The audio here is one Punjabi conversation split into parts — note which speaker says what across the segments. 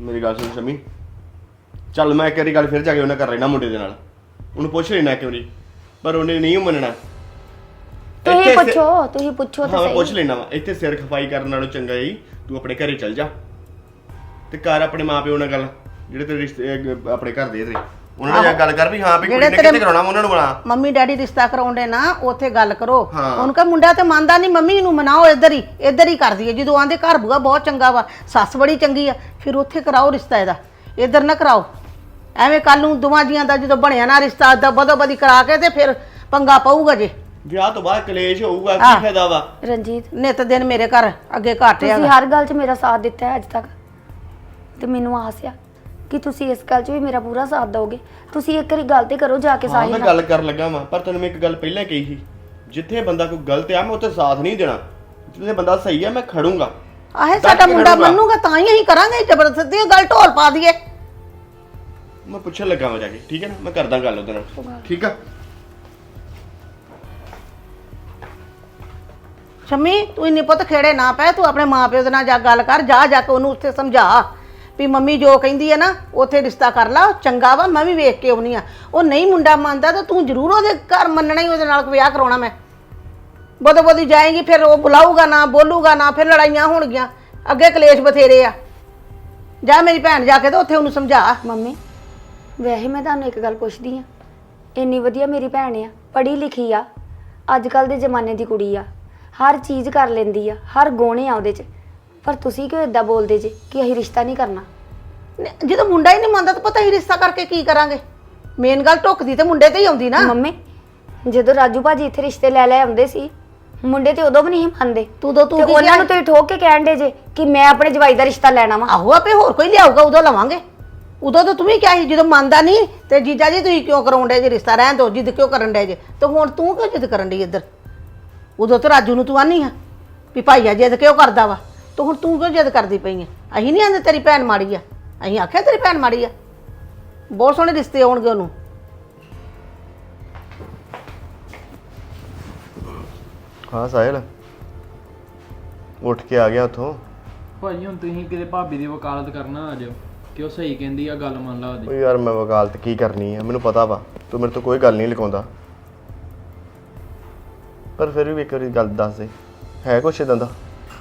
Speaker 1: ਮੇਰੀ ਗੱਲ ਸੁਣ ਸ਼ਮੀ। ਚੱਲ ਮੈਂ ਇੱਕ ਵਾਰੀ ਗੱਲ ਫਿਰ ਜਾ ਕੇ ਉਹਨਾਂ ਕਰ ਲੈਣਾ ਮੁੰਡੇ ਦੇ ਨਾਲ। ਉਹਨੂੰ ਪੁੱਛ ਲੈਣਾ ਇੱਕ ਵਾਰੀ ਪਰ ਉਹਨੇ ਨਹੀਂ ਮੰਨਣਾ।
Speaker 2: ਤੁਸੀਂ
Speaker 1: ਇੱਥੇ ਸਿਰ-
Speaker 2: ਪੁੱਛੋ ਤੁਸੀਂ ਪੁੱਛੋ
Speaker 1: ਹਾਂ
Speaker 2: ਤਾਂ
Speaker 1: ਮੈਂ ਪੁੱਛ
Speaker 2: ਸਹੀ
Speaker 1: ਲੈਣਾ ਵਾ। ਇੱਥੇ ਸਿਰ ਖਪਾਈ ਕਰਨ ਨਾਲੋਂ ਚੰਗਾ ਹੀ ਤੂੰ ਆਪਣੇ ਘਰੇ ਚੱਲ ਜਾ। ਤੇ ਕਰ ਆਪਣੇ ਮਾਪਿਓ ਨਾਲ ਗੱਲ ਜਿਹੜੇ ਤੇਰੇ ਰਿਸ਼ਤੇ ਅਹ ਆਪਣੇ ਘਰ ਦੇ ਤੇਰੇ ਉਹਨਾਂ ਨਾਲ ਜਾ ਗੱਲ ਕਰ ਵੀ ਹਾਂ ਵੀ ਕੁੜੀ ਨੇ ਕਿੱਥੇ ਕਰਾਉਣਾ ਵਾ ਉਹਨਾਂ ਨੂੰ ਬਣਾ
Speaker 3: ਮੰਮੀ ਡੈਡੀ ਰਿਸ਼ਤਾ ਕਰਾਉਂਦੇ ਨਾ ਉੱਥੇ ਗੱਲ ਕਰੋ। ਉਹਨੂੰ ਕਹ ਮੁੰਡਾ ਤੇ ਮੰਨਦਾ ਨਹੀਂ ਮੰਮੀ ਨੂੰ ਮਨਾਓ ਇੱਧਰ ਹੀ ਇੱਧਰ ਹੀ ਕਰਦੀ ਹੈ। ਜਦੋਂ ਆਂਦੇ ਘਰ ਬੁਆ ਬਹੁਤ ਚੰਗਾ ਵਾ ਸੱਸ ਬੜੀ ਚੰਗੀ ਆ ਫਿਰ ਉੱਥੇ ਕਰਾਓ ਰਿਸ਼ਤਾ ਇਹਦਾ। ਇੱਧਰ ਨਾ ਕਰਾਓ। ਐਵੇਂ ਕੱਲ ਨੂੰ ਦੋਵਾਂ ਜੀਆਂ ਦਾ ਜਦੋਂ ਬਣਿਆ ਨਾ ਰਿਸ਼ਤਾ ਦਾ ਬਦੋ ਬਦੀ ਕਰਾ ਕੇ ਤੇ ਫਿਰ ਪੰਗਾ ਪਊਗਾ ਜੇ।
Speaker 1: ਵਿਆਹ ਤੋਂ ਬਾਅਦ ਕਲੇਸ਼ ਹੋਊਗਾ। ਕੀ ਫਾਇਦਾ ਵਾ?
Speaker 2: ਰਣਜੀਤ।
Speaker 3: ਨਿਤ ਦਿਨ ਮੇਰੇ ਘਰ ਅੱਗੇ ਘੱਟ
Speaker 2: ਤੁਸੀਂ ਹਰ ਗੱਲ 'ਚ ਮੇਰਾ ਸਾਥ ਦਿੱਤਾ ਹੈ ਅੱਜ ਤੱਕ। ਤੇ ਮੈਨੂੰ ਆਸ ਆ ਕਿ ਤੁਸੀਂ ਇਸ ਗੱਲ 'ਚ ਵੀ ਮੇਰਾ ਪੂਰਾ ਸਾਥ ਦਿਓਗੇ? ਤੁਸੀਂ ਇੱਕ ਵਾਰੀ ਗੱਲ ਤੇ ਕਰੋ ਜਾ ਕੇ
Speaker 1: ਹਾਂ ਮੈਂ
Speaker 2: ਸਾਹਿਲ ਨਾਲ
Speaker 1: ਗੱਲ ਕਰਨ ਲੱਗਾ ਵਾਂ ਪਰ ਤੈਨੂੰ ਮੈਂ ਇੱਕ ਗੱਲ ਪਹਿਲਾਂ ਕਹੀ ਸੀ। ਜਿੱਥੇ ਬੰਦਾ ਕੋਈ ਗਲਤ ਆ ਮੈਂ ਉੱਥੇ ਸਾਥ ਨਹੀਂ ਦੇਣਾ। ਜਿੱਥੇ ਬੰਦਾ ਸਹੀ ਆ ਮੈਂ ਖੜੂੰਗਾ।
Speaker 3: ਆਹੇ ਸਾਡਾ
Speaker 1: ਕੇ
Speaker 3: ਮੁੰਡਾ
Speaker 1: ਖੜੂੰਗਾ।
Speaker 3: ਮੰਨੂਗਾ ਤਾਂ ਹੀ ਅਸੀਂ ਕਰਾਂਗੇ ਜ਼ਬਰਦਸਤੀ ਉਹ ਗੱਲ ਢੋਲ ਪਾ ਦਈਏ।
Speaker 1: ਮੈਂ ਪੁੱਛਣ ਲੱਗਾ ਵਾਂ ਜਾ ਕੇ ਠੀਕ ਹੈ ਨਾ? ਮੈਂ ਕਰਦਾ ਗੱਲ ਉਹਦੇ ਨਾਲ। ਠੀਕ ਆ?
Speaker 3: ਸ਼ਮੀ ਤੂੰ ਇੰਨੇ ਪੁੱਤ ਖੇੜੇ ਨਾ ਪੈ ਤੂੰ ਆਪਣੇ ਮਾਪਿਓ ਦੇ ਨਾਲ ਜਾ ਗੱਲ ਕਰ ਜਾ ਜਾ ਕੇ ਉਹਨੂੰ ਉੱਥੇ ਸਮਝਾ। ਵੀ ਮੰਮੀ ਜੋ ਕਹਿੰਦੀ ਹੈ ਨਾ, ਉੱਥੇ ਰਿਸ਼ਤਾ ਕਰ ਲਾ, ਚੰਗਾ ਵਾ, ਮੈਂ ਵੀ ਵੇਖ ਕੇ ਆਉਣੀ ਆ। ਉਹ ਨਹੀਂ ਮੁੰਡਾ ਮੰਨਦਾ ਤਾਂ ਤੂੰ ਜ਼ਰੂਰ ਉਹਦੇ ਘਰ ਮੰਨਣਾ ਹੀ, ਉਹਦੇ ਨਾਲ ਵਿਆਹ ਕਰਾਉਣਾ ਮੈਂ। ਬਦੋ ਬੋਦੀ ਜਾਏਗੀ, ਫਿਰ ਉਹ ਬੁਲਾਊਗਾ ਨਾ, ਬੋਲੂਗਾ ਨਾ, ਫਿਰ ਲੜਾਈਆਂ ਹੋਣਗੀਆਂ। ਅੱਗੇ ਕਲੇਸ਼ ਬਥੇਰੇ ਆ। ਜਾ ਮੇਰੀ ਭੈਣ ਜਾ ਕੇ ਤੇ ਉੱਥੇ ਉਹਨੂੰ ਸਮਝਾ।
Speaker 2: ਮੰਮੀ, ਵੈਸੇ ਮੈਂ ਤੁਹਾਨੂੰ ਇੱਕ ਗੱਲ ਪੁੱਛਦੀ ਆ। ਇੰਨੀ ਵਧੀਆ ਮੇਰੀ ਭੈਣ ਆ, ਪੜ੍ਹੀ ਲਿਖੀ ਆ। ਅੱਜ ਕੱਲ ਦੇ ਜ਼ਮਾਨੇ ਦੀ ਕੁੜੀ ਆ। ਹਰ ਚੀਜ਼ ਕਰ ਲੈਂਦੀ ਆ, ਹਰ ਗੋਣੇ ਆ ਉਹਦੇ 'ਚ। ਪਰ ਤੁਸੀਂ ਕਿਉਂ ਇਦਾਂ ਬੋਲਦੇ ਜੇ ਕਿ ਅਸੀਂ ਰਿਸ਼ਤਾ ਨਹੀਂ ਕਰਨਾ?
Speaker 3: ਨ- ਜਦੋਂ ਮੁੰਡਾ ਹੀ ਨਹੀਂ ਮੰਨਦਾ ਤਾਂ ਪਤਾ ਹੀ ਰਿਸ਼ਤਾ ਕਰਕੇ ਕੀ ਕਰਾਂਗੇ? ਮੇਨ ਗੱਲ ਢੁੱਕਦੀ ਤੇ ਮੁੰਡੇ ਤੇ ਹੀ ਆਉਂਦੀ ਨਾ।
Speaker 2: ਮੰਮੀ ਜਦੋਂ ਰਾਜੂ ਭਾਜੀ ਇੱਥੇ ਰਿਸ਼ਤੇ ਲੈ ਲੈ ਆਉਂਦੇ ਸੀ ਮੁੰਡੇ ਤੇ ਉਦੋਂ ਵੀ ਨਹੀਂ ਸੀ ਮੰਨਦੇ।
Speaker 3: ਤੂੰ ਦੋ ਤੂੰ
Speaker 2: ਤੇ
Speaker 3: ਕੀ
Speaker 2: ਉਹਨਾਂ
Speaker 3: ਕਿਹਾ?
Speaker 2: ਨੂੰ ਤੁਸੀਂ ਠੋਕ ਕੇ ਕਹਿਣ ਦੇ ਜੇ ਕਿ ਮੈਂ ਆਪਣੇ ਜਵਾਈ ਦਾ ਰਿਸ਼ਤਾ ਲੈਣਾ ਵਾ।
Speaker 3: ਆਹੋ ਆਪੇ ਹੋਰ ਕੋਈ ਲਿਆਊਗਾ ਉਦੋਂ ਲਵਾਂਗੇ। ਉਦੋਂ ਤਾਂ ਤੂੰ ਵੀ ਕਿਹਾ ਸੀ ਜਦੋਂ ਮੰਨਦਾ ਨਹੀਂ ਤੇ ਜੀਜਾ ਜੀ ਤੁਸੀਂ ਕਿਉਂ ਕਰਾਉਂਦੇ ਜੇ ਰਿਸ਼ਤਾ? ਰਹਿਣ ਦੋ ਜਿੱਦ ਕਿਉਂ ਕਰਨ ਡੇ ਜੇ? ਤੇ ਹੁਣ ਤੂੰ ਕਿਉਂ ਜਿੱਦ ਕਰਨ ਡਈ ਇੱਧਰ? ਉਦੋਂ ਤਾਂ ਰਾਜੂ ਨੂੰ ਤੂੰ ਆਨੀ ਆ ਵੀ ਭਾਈਆ ਜਿੱਦ ਕਿਉਂ ਕਰਦਾ ਵਾ? ਤੇ ਹੁਣ ਤੂੰ ਕਿਉਂ ਜਿੱਦ ਕਰਦੀ ਪਈ ਆ? ਅਸੀਂ ਨਹੀਂ ਆਂਦੇ ਤੇਰੀ ਭੈਣ ਮਾੜੀ ਆ। ਅਸੀਂ ਆਖਿਆ ਤੇਰੀ ਭੈਣ ਮਾੜੀ ਆ। ਬਹੁਤ ਸੋਹਣੇ ਰਿਸ਼ਤੇ ਆਉਣਗੇ ਉਹਨੂੰ।
Speaker 1: ਹਾਂ ਸਾਹਿਲ। ਉੱਠ ਕੇ ਆ ਗਿਆ ਉੱਥੋਂ।
Speaker 4: ਭਾਜੀ ਹੁਣ ਤੁਸੀਂ ਕਿਤੇ ਭਾਬੀ ਦੀ ਵਕਾਲਤ ਕਰਨਾ ਆ ਜਾਓ। ਕਿ ਉਹ ਸਹੀ ਕਹਿੰਦੀ ਆ ਗੱਲ ਮੰਨ ਲਾ
Speaker 1: ਉਹ
Speaker 4: ਉਹਦੀ
Speaker 1: ਯਾਰ ਮੈਂ ਵਕਾਲਤ ਕੀ ਕਰਨੀ ਆ? ਮੈਨੂੰ ਪਤਾ ਵਾ। ਤੂੰ ਮੇਰੇ ਤੋਂ ਕੋਈ ਗੱਲ ਨਹੀਂ ਲੁਕਾਉਂਦਾ। ਪਰ ਫਿਰ ਵੀ ਇੱਕ ਵਾਰੀ ਗੱਲ ਦੱਸ ਦੇ। ਹੈ ਕੁਛ ਇਦਾਂ ਦਾ?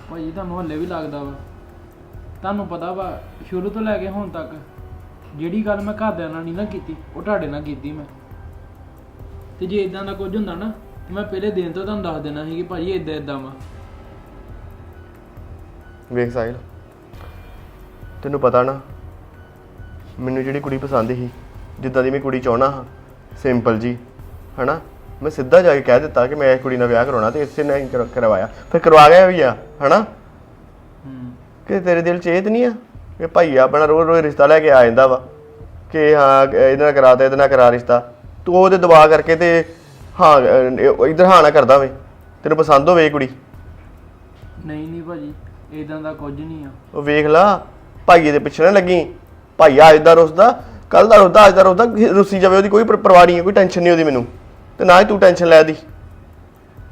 Speaker 4: ਭਾਜੀ ਤੁਹਾਨੂੰ ਹੱਲੇ ਵੀ ਲੱਗਦਾ ਵਾ। ਤੁਹਾਨੂੰ ਪਤਾ ਵਾ, ਸ਼ੁਰੂ ਤੋਂ ਲੈ ਕੇ ਹੁਣ ਤੱਕ ਜਿਹੜੀ ਗੱਲ ਮੈਂ ਘਰਦਿਆਂ ਨਾਲ ਨਹੀਂ ਨਾ ਕੀਤੀ, ਉਹ ਤੁਹਾਡੇ ਨਾਲ ਕੀਤੀ ਮੈਂ। ਤੇ ਜੇ ਇਦਾਂ ਦਾ ਕੁਝ ਹੁੰਦਾ ਨਾ ਮੈਂ ਪਹਿਲੇ ਦਿਨ ਤੋਂ ਤੁਹਾਨੂੰ ਦੱਸ ਦੇਣਾ ਸੀ ਕਿ ਭਾਜੀ ਇਦਾਂ ਇਦਾਂ ਵਾ।
Speaker 1: ਵੇਖ ਸਾਹਿਲ, ਤੈਨੂੰ ਪਤਾ ਨਾ, ਮੈਨੂੰ ਜਿਹੜੀ ਕੁੜੀ ਪਸੰਦ ਸੀ, ਜਿੱਦਾਂ ਦੀ ਮੈਂ ਕੁੜੀ ਚਾਹਣਾ ਹਾਂ ਸਿੰਪਲ ਜੀ, ਹਨਾ? ਮੈਂ ਸਿੱਧਾ ਜਾ ਕੇ ਕਹਿ ਦਿੱਤਾ ਕਿ ਮੈਂ ਇਸ ਕੁੜੀ ਨਾਲ ਵਿਆਹ ਕਰਾਉਣਾ ਤੇ ਇਸੇ ਨੇ ਕਰ- ਕਰਵਾਇਆ। ਫਿਰ ਕਰਵਾ ਗਿਆ ਵੀ ਆ ਹਨਾ? ਕਿ ਤੇਰੇ ਦਿਲ 'ਚ ਇਹ ਤਾਂ ਨਹੀਂ ਆ ਕਿ ਭਾਈ ਆਪਣਾ ਰੋਜ਼ ਰੋਜ਼ ਰਿਸ਼ਤਾ ਲੈ ਕੇ ਆ ਜਾਂਦਾ ਵਾ ਕਿ ਹਾਂ ਇਹਦੇ ਨਾਲ ਕਰਾ ਦੇ ਇਹਦੇ ਨਾਲ ਕਰਾ ਰਿਸ਼ਤਾ। ਤੂੰ ਉਹਦੇ ਦਬਾਅ ਕਰਕੇ ਤੇ ਹਾਂ ਅਹ, ਇਧਰ ਹਾਂ ਨਾ ਕਰਦਾ ਵੇ। ਤੈਨੂੰ ਪਸੰਦ ਹੋਵੇ ਇਹ ਕੁੜੀ?
Speaker 4: ਨਹੀਂ ਨਹੀਂ ਭਾਜੀ ਇਦਾਂ ਦਾ ਕੁਝ ਨਹੀਂ ਆ।
Speaker 1: ਉਹ ਵੇਖ ਲਾ ਭਾਈਏ ਦੇ ਪਿੱਛੇ ਨਾ ਲੱਗੀ। ਭਾਈਆ ਅੱਜ ਦਾ ਰੁੱਸਦਾ ਕੱਲ ਦਾ ਰੁੱਸਦਾ ਅੱਜ ਦਾ ਰੁੱਸਦਾ ਰੁੱਸੀ ਜਾਵੇ ਉਹਦੀ ਕੋਈ ਪਰ- ਪਰਵਾਹ ਨਹੀਂ ਹੈ ਕੋਈ ਟੈਨਸ਼ਨ ਨਹੀਂ ਉਹਦੀ ਮੈਨੂੰ। ਤੇ ਨਾ ਹੀ ਤੂੰ ਟੈਨਸ਼ਨ ਲੈ ਦੀ।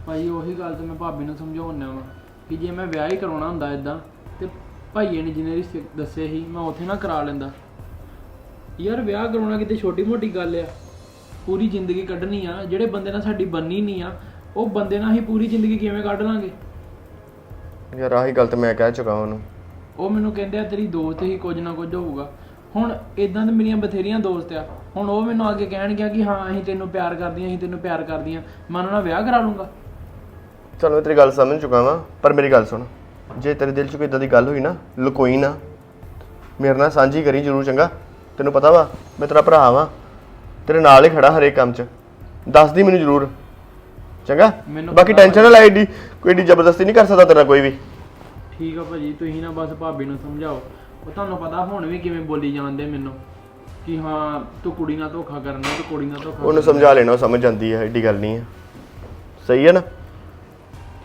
Speaker 4: ਭਾਜੀ ਉਹੀ ਗੱਲ ਤੇ ਮੈਂ ਭਾਬੀ ਨੂੰ ਸਮਝਾਉਣਾ ਵਾ ਕਿ ਜੇ ਮੈਂ ਵਿਆਹ ਹੀ ਕਰਾਉਣਾ ਹੁੰਦਾ ਇਦਾਂ ਤੇ ਭਾਈਏ ਨੇ ਜਿੰਨੇ ਰਿਸ਼ਤੇ ਦੱਸੇ ਸੀ ਮੈਂ ਉੱਥੇ ਨਾ ਕਰਾ ਲੈਂਦਾ। ਯਾਰ ਵਿਆਹ ਕਰਾਉਣਾ ਕਿਤੇ ਛੋਟੀ ਮੋਟੀ ਗੱਲ ਆ। ਪੂਰੀ ਜ਼ਿੰਦਗੀ ਕੱਢਣੀ ਆ ਜਿਹੜੇ ਬੰਦੇ ਨਾਲ ਸਾਡੀ ਬੰਨੀ ਨਹੀਂ ਆ ਉਹ ਬੰਦੇ ਨਾਲ ਹੀ ਪੂਰੀ ਜ਼ਿੰਦਗੀ ਕਿਵੇਂ ਕੱਢ ਲਾਂਗੇ?
Speaker 1: ਯਾਰ ਆਹੀ ਗੱਲ ਤੇ ਮੈਂ ਕਹਿ ਚੁੱਕਾ ਉਹਨੂੰ।
Speaker 4: ਉਹ ਮੈਨੂੰ ਕਹਿੰਦੇ ਆ ਤੇਰੀ ਦੋਸਤ ਹੀ ਕੁਝ ਨਾ ਕੁਝ ਹੋਊਗਾ। ਹੁਣ ਇਦਾਂ ਦੇ ਮੇਰੀਆਂ ਬਥੇਰੀਆਂ ਦੋਸਤ ਆ। ਹੁਣ ਉਹ ਮੈਨੂੰ ਅੱਗੇ ਕਹਿਣਗੇ ਕਿ ਹਾਂ ਅਸੀਂ ਤੈਨੂੰ ਪਿਆਰ ਕਰਦੀਆਂ ਅਸੀਂ ਤੈਨੂੰ ਪਿਆਰ ਕਰਦੀਆਂ ਮੈਂ ਉਹਨਾਂ ਨਾਲ ਵਿਆਹ ਕਰਾ ਲੂੰਗਾ।
Speaker 1: ਚਲ ਮੈਂ ਤੇਰੀ ਗੱਲ ਸਮਝ ਚੁੱਕਾ ਵਾਂ ਪਰ ਮੇਰੀ ਗੱਲ ਸੁਣ। ਜੇ ਤੇਰੇ ਦਿਲ 'ਚ ਕੋਈ ਇਦਾਂ ਦੀ ਗੱਲ ਹੋਈ ਨਾ ਲੁਕੋਈ ਨਾ ਮੇਰੇ ਨਾਲ ਸਾਂਝੀ ਕਰੀ ਜ਼ਰੂਰ ਚੰਗਾ। ਤੈਨੂੰ ਪਤਾ ਵਾ ਮੈਂ ਤੇਰਾ ਭਰਾ ਵਾਂ ਤੇਰੇ ਨਾਲ ਹੀ ਖੜਾ ਹਰੇਕ ਕੰਮ 'ਚ। ਦੱਸ ਦੀ ਮੈਨੂੰ ਜ਼ਰੂਰ। ਚੰਗਾ?
Speaker 4: ਮੈਨੂੰ
Speaker 1: ਬਾਕੀ ਟੈਨਸ਼ਨ ਨਾ ਲੈ ਏਡੀ ਕੋਈ ਏਡੀ ਜ਼ਬਰਦਸਤੀ ਨਹੀਂ ਕਰ ਸਕਦਾ ਤੇਰਾ ਕੋਈ ਵੀ।
Speaker 4: ਠੀਕ ਆ ਭਾਜੀ ਤੁਸੀਂ ਨਾ ਬਸ ਭਾਬੀ ਨੂੰ ਸਮਝਾਓ। ਉਹ ਤੁਹਾਨੂੰ ਪਤਾ ਹੁਣ ਵੀ ਕਿਵੇਂ ਬੋਲੀ ਜਾਂਦੇ ਮੈਨੂੰ। ਕਿ ਹਾਂ ਤੂੰ ਕੁੜੀ ਨਾਲ ਧੋਖਾ ਕਰਨਾ ਤੂੰ ਕੁੜੀ ਨਾਲ ਧੋਖਾ
Speaker 1: ਉਹਨੂੰ
Speaker 4: ਕਰਨਾ।
Speaker 1: ਸਮਝਾ ਲੈਣਾ ਉਹ ਸਮਝ ਜਾਂਦੀ ਹੈ ਏਡੀ ਗੱਲ ਨਹੀਂ ਹੈ। ਸਹੀ ਹੈ ਨਾ?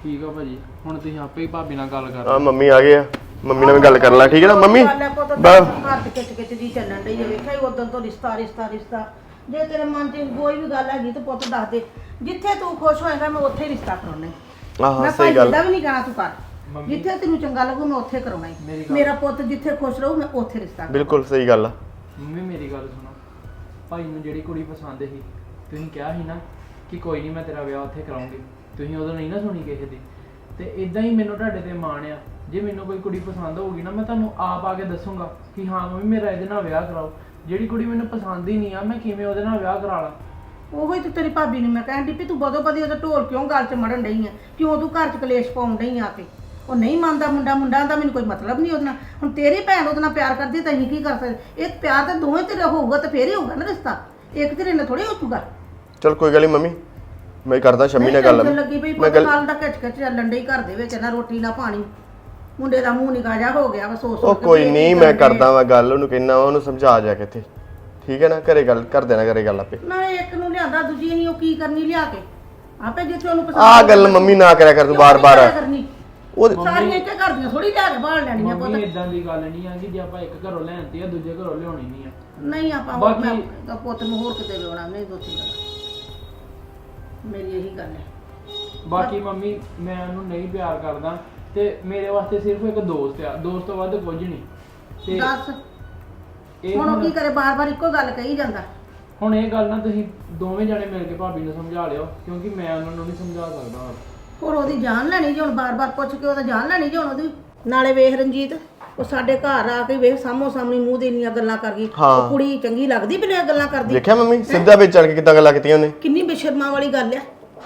Speaker 4: ਠੀਕ ਆ ਭਾਜੀ ਹੁਣ ਤੁਸੀਂ ਆਪੇ ਹੀ ਭਾਬੀ ਨਾਲ ਗੱਲ ਕਰ
Speaker 1: ਆ ਮੰਮੀ ਆ ਗਏ ਆ। ਮੰਮੀ ਨਾਲ ਵੀ ਗੱਲ ਕਰ ਲੈ ਠੀਕ ਹੈ ਨਾ? ਮੰਮੀ?
Speaker 3: ਹੈ
Speaker 1: ਬਸ
Speaker 3: ਘਰ ਤੇ ਕਿਚ ਕਿਚ ਜੀ ਚੱਲਣ ਡਈ ਹੈ ਵੇਖਿਆ ਹੀ ਉਦੋਂ ਤੋਂ ਰਿਸ਼ਤਾ ਰਿਸ਼ਤਾ ਰਿਸ਼ਤਾ। ਜੇ ਤੇਰੇ ਮਨ 'ਚ ਕੋਈ ਵੀ ਗੱਲ ਹੈਗੀ ਤਾਂ ਪੁੱਤ ਦੱਸ ਦੇ। ਜਿੱਥੇ ਤੂੰ ਖੁਸ਼ ਹੋਏਗਾ ਮੈਂ ਉੱਥੇ ਹੀ ਰਿਸ਼ਤਾ ਕਰਾਉਣਾ ਈ।
Speaker 1: ਆਹ
Speaker 3: ਮੈਂ
Speaker 1: ਸਹੀ
Speaker 3: ਭਾਈ
Speaker 1: ਗੱਲ।
Speaker 3: ਦਾ ਵੀ ਨਹੀਂ ਕਹਿਣਾ ਤੂੰ ਕਰ
Speaker 4: ਮੰਮੀ।
Speaker 3: ਜਿੱਥੇ ਤੈਨੂੰ ਚੰਗਾ ਲੱਗੂ ਮੈਂ ਉੱਥੇ ਕਰਾਉਣਾ
Speaker 4: ਮੇਰੀ
Speaker 3: ਹੀ
Speaker 4: ਗੱਲ-
Speaker 3: ਮੇਰਾ ਪੁੱਤ ਜਿੱਥੇ ਖੁਸ਼ ਰਹੂ ਮੈਂ ਉੱਥੇ ਰਿਸ਼ਤਾ ਕਰਾਉਣਾ।
Speaker 1: ਬਿਲਕੁਲ ਸਹੀ ਗੱਲ ਆ।
Speaker 4: ਮੰਮੀ ਮੇਰੀ ਗੱਲ ਸੁਣੋ। ਭਾਈ ਨੂੰ ਜਿਹੜੀ ਕੁੜੀ ਪਸੰਦ ਸੀ, ਤੁਸੀਂ ਕਿਹਾ ਸੀ ਨਾ ਕਿ ਕੋਈ ਨਹੀਂ ਮੈਂ ਤੇਰਾ ਵਿਆਹ ਉੱਥੇ ਕਰਾਉਂਗੀ। ਤੁਸੀਂ ਉਦੋਂ ਨਹੀਂ ਨਾ ਸੁਣੀ ਕਿਸੇ ਦੀ। ਤੇ ਇਦਾਂ ਹੀ ਮੈਨੂੰ ਤੁਹਾਡੇ ਤੇ ਮਾਣ ਆ। ਜੇ ਮੈਨੂੰ ਕੋਈ ਕੁੜੀ ਪਸੰਦ ਹੋਊਗੀ ਨਾ, ਮੈਂ ਤੁਹਾਨੂੰ ਆਪ ਆ ਕੇ ਦੱਸੂਗਾ ਕਿ ਹਾਂ ਮੰਮੀ, ਮੇਰਾ ਇਹਦੇ ਨਾਲ ਵਿਆਹ ਕਰਾਓ। ਜਿਹੜੀ ਕੁੜੀ ਮੈਨੂੰ ਪਸੰਦ ਹੀ ਨਹੀਂ ਆ, ਮੈਂ ਕਿਵੇਂ ਉਹਦੇ ਨਾਲ ਵਿਆਹ ਕਰਾ ਲਾਂ?
Speaker 3: ਉਹੋ ਹੀ ਤੇ ਤੇਰੀ ਭਾਬੀ ਨੂੰ ਮੈਂ ਕਹਿਣ ਦੀ ਵੀ ਤੂੰ ਬਦੋ ਬਦੀ ਉਹਦਾ ਢੋਲ ਕਿਉਂ ਗੱਲ 'ਚ ਮੜਨ ਡਈ ਆ? ਕਿਉਂ ਤੂੰ ਘਰ 'ਚ ਕਲੇਸ਼ ਪਾਉਣ ਡਈ ਆ ਕੇ ਉਹ ਨਹੀਂ ਮੰਨਦਾ ਮੁੰਡਾ ਮੁੰਡਾ ਦਾ ਮੈਨੂੰ ਕੋਈ ਮਤਲਬ ਨਹੀਂ ਉਹਦੇ ਨਾਲ। ਹੁਣ ਤੇਰੀ ਭੈਣ ਉਹਦੇ ਨਾਲ ਪਿਆਰ ਕਰਦੀ ਤਾਂ ਅਸੀਂ ਕੀ ਕਰ ਸਕਦੇ? ਇਹ ਪਿਆਰ ਤਾਂ ਦੋਵੇਂ ਤੇਰੇ ਹੋਊਗਾ ਤਾਂ ਫੇਰ ਹੀ ਹੋਊਗਾ ਨਾ ਰਿਸ਼ਤਾ। ਇੱਕ ਤੇਰੇ ਨਾਲ ਥੋੜੀ ਹੋਊਗਾ
Speaker 1: ਚਲ ਕੋਈ ਗੱਲ ਨਹੀਂ ਮੰਮੀ ਮੈਂ ਕਰਦਾ ਸ਼ਮੀ ਨਾਲ ਗੱਲ।
Speaker 3: ਟੈਨਸ਼ਨ ਲੱਗੀ ਪਈ
Speaker 1: ਮੈਂ ਗੱਲ
Speaker 3: ਦਾ ਖਿੱਚ ਖਿੱਚ ਚੱਲਣ ਡਈ ਘਰ ਦੇ ਵਿੱਚ ਨਾ ਰੋਟੀ ਨਾ ਪਾਣੀ। ਮੁੰਡੇ ਦਾ ਮੂੰਹ ਨਿਕਾ ਜਾ ਹੋ ਗਿਆ ਵਾ ਸੋਚ ਸੋਚ
Speaker 1: ਕੋਈ ਨਹੀਂ ਮੈਂ
Speaker 3: ਕਰਦੇ।
Speaker 1: ਵਾਂ ਗੱਲ ਉਹਨੂੰ ਕਹਿਣਾ ਵਾ ਉਹਨੂੰ ਸਮਝਾ ਜਾ ਕੇ ਇੱਥੇ। ਠੀਕ ਹੈ ਨਾ ਘਰੇ ਗੱਲ ਕਰ ਦੇਣਾ ਘਰੇ ਗੱਲ ਆਪੇ।
Speaker 3: ਨਾਲੇ ਇੱਕ ਨੂੰ ਲਿਆਂਦਾ ਦੂਜੀ ਨਹੀਂ ਉਹ ਕੀ ਕਰਨੀ ਲਿਆ ਕੇ? ਆਪੇ ਜਿੱਥੇ ਉਹਨੂੰ ਪਸੰਦ
Speaker 1: ਆਹ ਗੱਲ ਮੰਮੀ ਨਾ ਕਰਿਆ ਕਰ ਤੂੰ ਬਾਰ-ਬਾਰ।
Speaker 3: ਕਰਨੀ?
Speaker 1: ਉਹ
Speaker 3: ਸਾਰੀਆਂ ਇੱਥੇ ਘਰ ਦੀਆਂ ਥੋੜੀ ਲਿਆ ਕੇ ਬਾਹਰ ਲੈਣੀਆਂ ਪੁੱਤ।
Speaker 4: ਮੰਮੀ ਇਦਾਂ ਦੀ ਗੱਲ ਨਹੀਂ ਆ ਕਿ ਜੇ ਆਪਾਂ ਇੱਕ ਘਰੋਂ ਲੈਣਤੀ ਆ ਦੂਜੇ ਘਰੋਂ ਲਿਆਉਣੀ ਨਹੀਂ ਆ।
Speaker 3: ਨਹੀਂ ਆਪਾਂ ਹੋਰ
Speaker 4: ਬਾਕੀ-
Speaker 3: ਮੈਂ ਤਾਂ ਪੁੱਤ ਨੂੰ ਹੋਰ ਕਿਤੇ ਲਿਆਉਣਾ ਨਹੀਂ ਦੋਤੀ ਮੇਰੀ ਇਹੀ ਗੱਲ ਹੈ।
Speaker 4: ਬਾਕੀ ਮੰਮੀ ਮੈਂ ਉਹਨੂੰ ਨਹੀਂ ਪਿਆਰ ਕਰਦਾ ਤੇ ਮੇਰੇ ਵਾਸਤੇ ਸਿਰਫ ਇੱਕ ਦੋਸਤ ਆ। ਦੋਸਤ ਤੋਂ ਵੱਧ ਕੁਝ ਨਹੀਂ। ਤੇ
Speaker 3: ਦੱਸ।
Speaker 4: ਇਹ
Speaker 3: ਹੁਣ ਉਹ
Speaker 4: ਹੁਣ
Speaker 3: ਕੀ ਕਰੇ? ਬਾਰ-ਬਾਰ ਇੱਕੋ ਗੱਲ ਕਹੀ ਜਾਂਦਾ।
Speaker 4: ਹੁਣ ਇਹ ਗੱਲ ਨਾ ਤੁਸੀਂ ਦੋਵੇਂ ਜਣੇ ਮਿਲ ਕੇ ਭਾਬੀ ਨੂੰ ਸਮਝਾ ਲਿਓ ਕਿਉਂਕਿ ਮੈਂ ਉਹਨਾਂ ਨੂੰ ਨਹੀਂ ਸਮਝਾ ਸਕਦਾ। ਹੁਣ
Speaker 3: ਹੋਰ ਉਹਦੀ ਜਾਨ ਲੈਣੀ ਜੀ ਹੁਣ ਬਾਰ-ਬਾਰ ਪੁੱਛ ਕੇ ਉਹਦਾ ਜਾਨ ਲੈਣੀ ਜੀ ਹੁਣ ਉਹਦੀ? ਨਾਲੇ ਵੇਖ ਰਣਜੀਤ ਉਹ ਸਾਡੇ ਘਰ ਆ ਕੇ ਵੇਖ ਸਾਹਮੋ ਸਾਹਮਣੀ ਮੂੰਹ ਦੇ ਇੰਨੀਆਂ ਗੱਲਾਂ ਕਰ ਗਈ।
Speaker 1: ਹਾਂ।
Speaker 3: ਉਹ ਕੁੜੀ ਚੰਗੀ ਲੱਗਦੀ ਬਿਨਾਂ ਗੱਲਾਂ ਕਰਦੀ?
Speaker 1: ਦੇਖਿਆ ਮੰਮੀ? ਸਿੱਧਾ ਵਿੱਚ ਚੱਲ ਕੇ ਕਿੱਦਾਂ ਗੱਲਾਂ ਕੀਤੀਆਂ ਉਹਨੇ?
Speaker 3: ਕਿੰਨੀ ਬੇਸ਼ਰਮਾਂ ਵਾਲੀ ਗੱਲ ਆ।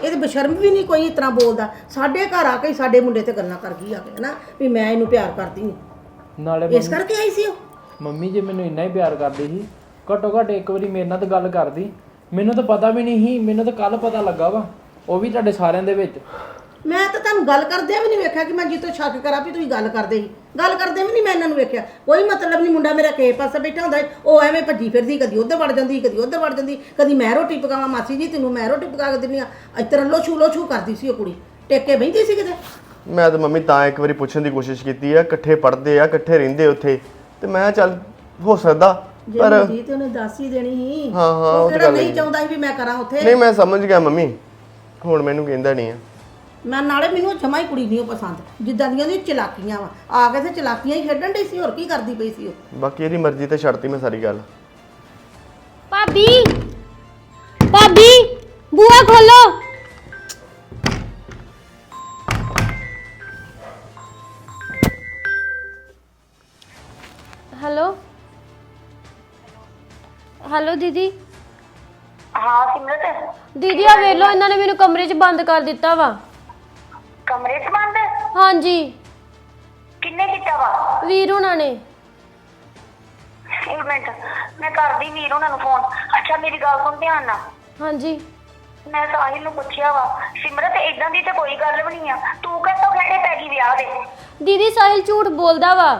Speaker 3: ਇਹ ਤੇ ਬੇਸ਼ਰਮ ਵੀ ਨਹੀਂ ਕੋਈ ਇਤਨਾ ਬੋਲਦਾ। ਸਾਡੇ ਘਰ ਆ ਕੇ ਹੀ ਸਾਡੇ ਮੁੰਡੇ ਤੇ ਗੱਲਾਂ ਕਰ ਗਈ ਆ ਕੇ ਹਨਾ? ਵੀ ਮੈਂ ਇਹਨੂੰ ਪਿਆਰ ਕਰਦੀ ਹਾਂ
Speaker 4: ਨਾਲੇ
Speaker 3: ਇਸ ਕਰਕੇ ਆਈ ਸੀ ਉਹ?
Speaker 4: ਮੰਮੀ ਜੇ ਮੈਨੂੰ ਇੰਨਾ ਹੀ ਪਿਆਰ ਕਰਦੀ ਸੀ। ਘੱਟੋ ਘੱਟ ਇੱਕ ਵਾਰੀ ਮੇਰੇ ਨਾਲ ਤਾਂ ਗੱਲ ਕਰਦੀ। ਮੈਨੂੰ ਤਾਂ ਪਤਾ ਵੀ ਨਹੀਂ ਸੀ ਮੈਨੂੰ ਤਾਂ ਕੱਲ ਪਤਾ ਲੱਗਾ ਵਾ। ਉਹ ਵੀ ਤੁਹਾਡੇ ਸਾਰਿਆਂ ਦੇ ਵਿੱਚ।
Speaker 3: ਮੈਂ ਤਾਂ ਤੁਹਾਨੂੰ ਗੱਲ ਕਰਦਿਆਂ ਵੀ ਨਹੀਂ ਵੇਖਿਆ ਕਿ ਮੈਂ ਜਿੱਤੋਂ ਸ਼ੱਕ ਕਰਾਂ ਵੀ ਤੁਸੀਂ ਗੱਲ ਕਰਦੇ ਸੀ। ਗੱਲ ਕਰਦੇ ਵੀ ਨਹੀਂ ਮੈਂ ਇਹਨਾਂ ਨੂੰ ਵੇਖਿਆ। ਕੋਈ ਮਤਲਬ ਨਹੀਂ ਮੁੰਡਾ ਮੇਰਾ ਕਿਸੇ ਪਾਸੇ ਬੈਠਾ ਹੁੰਦਾ ਉਹ ਐਵੇਂ ਭੱਜੀ ਫਿਰਦੀ ਕਦੀ ਉੱਧਰ ਵੜ ਜਾਂਦੀ ਕਦੀ ਉੱਧਰ ਵੜ ਜਾਂਦੀ ਕਦੀ ਮੈਂ ਰੋਟੀ ਪਕਾਵਾਂ ਮਾਸੀ ਜੀ ਤੈਨੂੰ ਮੈਂ ਰੋਟੀ ਪਕਾ ਕੇ ਦਿੰਦੀ ਆ ਇਸ ਤਰ੍ਹਾਂ ਲੋਛੂ ਲੋਛੂ ਕਰਦੀ ਸੀ ਉਹ ਕੁੜੀ। ਟੇਕੇ ਬਹਿੰਦੀ ਸੀ ਕਿਤੇ?
Speaker 1: ਮੈਂ ਤਾਂ ਮੰਮੀ ਤਾਂ ਇੱਕ ਵਾਰੀ ਪੁੱਛਣ ਦੀ ਕੋਸ਼ਿਸ਼ ਕੀਤੀ ਆ ਇਕੱਠੇ ਪੜ੍ਹਦੇ ਆ ਇਕੱਠੇ ਰਹਿੰਦੇ ਉੱਥੇ। ਤੇ ਮੈਂ ਕਿਹਾ ਚੱਲ ਹੋ ਸਕਦਾ
Speaker 3: ਜੇ
Speaker 1: ਪਰ
Speaker 3: ਜੀ ਤੇ ਉਹਨੇ ਦੱਸ ਹੀ ਦੇਣੀ ਸੀ
Speaker 1: ਹਾਂ, ਹਾਂ,
Speaker 3: ਉਹ
Speaker 1: ਉਹ ਤਾਂ
Speaker 3: ਕਿਹੜਾ
Speaker 1: ਗੱਲ
Speaker 3: ਨਹੀਂ
Speaker 1: ਹੈਗੀ।
Speaker 3: ਚਾਹੁੰਦਾ ਸੀ ਵੀ ਮੈਂ ਕਰਾਂ ਉੱਥੇ।
Speaker 1: ਨਹੀਂ ਮੈਂ ਸਮਝ ਗਿਆ ਮੰਮੀ। ਹੁਣ ਮੈਨੂੰ ਕਹਿੰਦਾ ਨਹੀਂ ਆ।
Speaker 3: ਮੈਂ ਨਾਲੇ ਮੈਨੂੰ ਜਮਾ ਹੀ ਕੁੜੀ ਨਹੀਂ ਉਹ ਪਸੰਦ। ਜਿੱਦਾਂ ਦੀਆਂ ਉਹਦੀਆਂ ਚਲਾਕੀਆਂ ਵਾ। ਆ ਕੇ ਤੇ ਚਲਾਕੀਆਂ ਹੀ ਖੇਡਣ ਡਈ ਸੀ ਹੋਰ ਕੀ ਕਰਦੀ ਪਈ ਸੀ ਉਹ?
Speaker 1: ਬਾਕੀ ਇਹਦੀ ਮਰਜ਼ੀ ਤੇ ਛੱਡਤੀ ਮੈਂ ਸਾਰੀ ਗੱਲ।
Speaker 5: ਭਾਬੀ! ਭਾਬੀ! ਬੂਆ ਖੋਲੋ! ਹੈਲੋ? ਹੈਲੋ ਦੀਦੀ?
Speaker 6: ਹਾਂ ਸਿਮਰਤ।
Speaker 5: ਦੀਦੀ ਆ ਵੇਖ ਲਓ ਇਹਨਾਂ ਨੇ ਮੈਨੂੰ ਕਮਰੇ 'ਚ ਬੰਦ ਕਰ ਦਿੱਤਾ ਵਾ।
Speaker 6: ਕਮਰੇ 'ਚ ਬੰਦ
Speaker 5: ਹਾਂਜੀ।
Speaker 6: ਕਿੰਨੇ ਕੀਤਾ ਵਾ?
Speaker 5: ਵੀਰ ਉਹਨਾਂ ਨੇ।
Speaker 6: ਇੱਕ ਮਿੰਟ ਮੈਂ ਕਰਦੀ ਵੀਰ ਉਹਨਾਂ ਨੂੰ ਫੋਨ ਅੱਛਾ ਮੇਰੀ ਗੱਲ ਸੁਣ ਧਿਆਨ ਨਾਲ।
Speaker 5: ਹਾਂਜੀ।
Speaker 6: ਮੈਂ ਸਾਹਿਲ ਨੂੰ ਪੁੱਛਿਆ ਵਾ ਸਿਮਰਤ ਇਦਾਂ ਦੀ ਤੇ ਕੋਈ ਗੱਲ ਵੀ ਨਹੀਂ ਆ। ਤੂੰ ਕਿੱਥੋਂ ਖੜੇ ਪੈ ਗਈ ਵਿਆਹ ਦੇ।
Speaker 5: ਦੀਦੀ ਸਾਹਿਲ ਝੂਠ ਬੋਲਦਾ ਵਾ।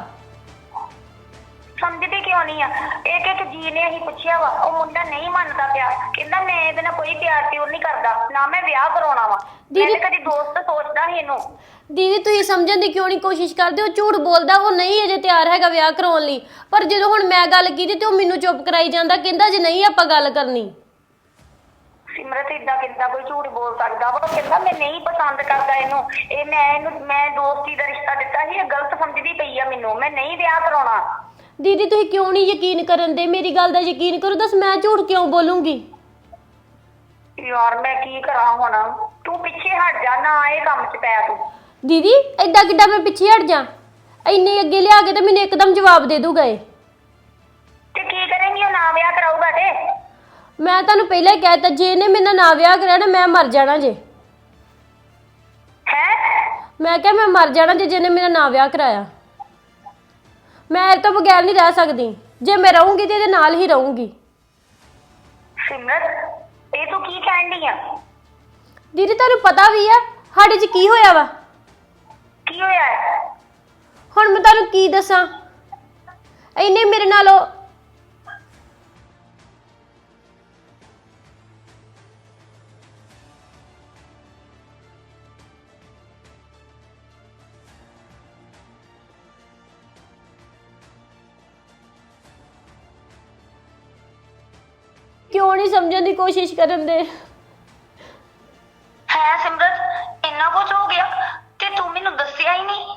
Speaker 6: ਸਮਝਦੀ ਕਿਉਂ ਨਹੀਂ ਆ? ਇੱਕ ਇੱਕ ਜੀ ਨੇ ਅਸੀਂ ਪੁੱਛਿਆ ਵਾ ਉਹ ਮੁੰਡਾ ਨਹੀਂ ਮੰਨਦਾ ਪਿਆ। ਕਹਿੰਦਾ ਮੈਂ ਇਹਦੇ ਨਾਲ ਕੋਈ ਪਿਆਰ ਪਿਉਰ ਨਹੀਂ ਕਰਦਾ ਨਾ ਮੈਂ ਵਿਆਹ ਕਰਾਉਣਾ ਵਾ। ਮੈਂ
Speaker 5: ਦੀਦੀ-
Speaker 6: ਤੇ ਕਦੀ ਦੋਸਤ ਸੋਚਦਾ ਸੀ ਇਹਨੂੰ।
Speaker 5: ਦੀਦੀ ਤੁਸੀਂ ਸਮਝਣ ਦੀ ਕਿਉਂ ਨਹੀਂ ਕੋਸ਼ਿਸ਼ ਕਰਦੇ? ਉਹ ਝੂਠ ਬੋਲਦਾ ਉਹ ਨਹੀਂ ਅਜੇ ਤਿਆਰ ਹੈਗਾ ਵਿਆਹ ਕਰਾਉਣ ਲਈ। ਪਰ ਜਦੋਂ ਹੁਣ ਮੈਂ ਗੱਲ ਕੀਤੀ ਤੇ ਉਹ ਮੈਨੂੰ ਚੁੱਪ ਕਰਾਈ ਜਾਂਦਾ ਕਹਿੰਦਾ ਜੇ ਨਹੀਂ ਆਪਾਂ ਗੱਲ ਕਰਨੀ।
Speaker 6: ਸਿਮਰਤ ਇਦਾਂ ਕਿੱਦਾਂ ਕੋਈ ਝੂਠ ਬੋਲ ਸਕਦਾ ਵਾ। ਉਹ ਕਹਿੰਦਾ ਮੈਂ ਨਹੀਂ ਪਸੰਦ ਕਰਦਾ ਇਹਨੂੰ। ਇਹ ਮੈਂ ਇਹਨੂੰ ਮੈਂ ਦੋਸਤੀ ਦਾ ਰਿਸ਼ਤਾ ਦਿੱਤਾ ਸੀ ਇਹ ਗਲਤ ਸਮਝਦੀ ਪਈ ਆ ਮੈਨੂੰ। ਮੈਂ ਨਹੀਂ ਵਿਆਹ ਕਰਾਉਣਾ।
Speaker 5: ਦੀਦੀ ਤੁਸੀਂ ਕਿਉਂ ਨਹੀਂ ਯਕੀਨ ਕਰਨ ਦੇ? ਮੇਰੀ ਗੱਲ ਦਾ ਯਕੀਨ ਕਰੋ ਦੱਸ ਮੈਂ ਝੂਠ ਕਿਉਂ ਬੋਲੂੰਗੀ?
Speaker 6: ਯਾਰ ਮੈਂ ਕੀ ਕਰਾਂ ਹੁਣ? ਤੂੰ ਪਿੱਛੇ ਹਟ ਜਾ ਨਾ ਇਹ ਕੰਮ 'ਚ ਪੈ ਤੂੰ।
Speaker 5: ਦੀਦੀ ਐਦਾਂ ਕਿੱਦਾਂ ਮੈਂ ਪਿੱਛੇ ਹਟ ਜਾ? ਇੰਨੇ ਅੱਗੇ ਲਿਆ ਕੇ ਤੇ ਮੈਨੂੰ ਇੱਕਦਮ ਜਵਾਬ ਦੇ ਦੂਗਾ ਇਹ।
Speaker 6: ਤੇ ਕੀ ਕਰੇਂਗੀ ਉਹ ਨਾ ਵਿਆਹ ਕਰਾਊਗਾ ਤੇ?
Speaker 5: ਮੈਂ ਤੁਹਾਨੂੰ ਪਹਿਲਾਂ ਹੀ ਕਹਿ ਦਿੱਤਾ ਜੇ ਇਹਨੇ ਮੇਰੇ ਨਾਲ ਨਾ ਵਿਆਹ ਕਰਿਆ ਨਾ ਮੈਂ ਮਰ ਜਾਣਾ ਜੇ।
Speaker 6: ਹੈ?
Speaker 5: ਮੈਂ ਕਿਹਾ ਮੈਂ ਮਰ ਜਾਣਾ ਜੇ ਜਿਹਨੇ ਮੇਰਾ ਨਾ ਵਿਆਹ ਕਰਾਇਆ। ਮੈਂ ਇਹ ਤੋਂ ਬਗੈਰ ਨਹੀਂ ਰਹਿ ਸਕਦੀ। ਜੇ ਮੈਂ ਰਹੂੰਗੀ ਤੇ ਇਹਦੇ ਨਾਲ ਹੀ ਰਹੂੰਗੀ।
Speaker 6: ਸਿਮਰਤ ਇਹ ਤੂੰ ਕੀ ਕਹਿਣ ਡਈ ਆ?
Speaker 5: ਦੀਦੀ ਤੁਹਾਨੂੰ ਪਤਾ ਵੀ ਆ ਸਾਡੇ 'ਚ ਕੀ ਹੋਇਆ ਵਾ?
Speaker 6: ਕੀ ਹੋਇਆ? ਹੈ?
Speaker 5: ਹੁਣ ਮੈਂ ਤੁਹਾਨੂੰ ਕੀ ਦੱਸਾਂ? ਇੰਨੇ ਮੇਰੇ ਨਾਲ ਉਹ ਸਮਝਣ ਦੀ ਕੋਸ਼ਿਸ਼ ਕਰਨ ਦੇ।
Speaker 6: ਹੈ ਸਿਮਰਤ ਇੰਨਾ ਕੁਝ ਹੋ ਗਿਆ ਤੇ ਤੂੰ ਮੈਨੂੰ ਦੱਸਿਆ ਹੀ ਨਹੀਂ।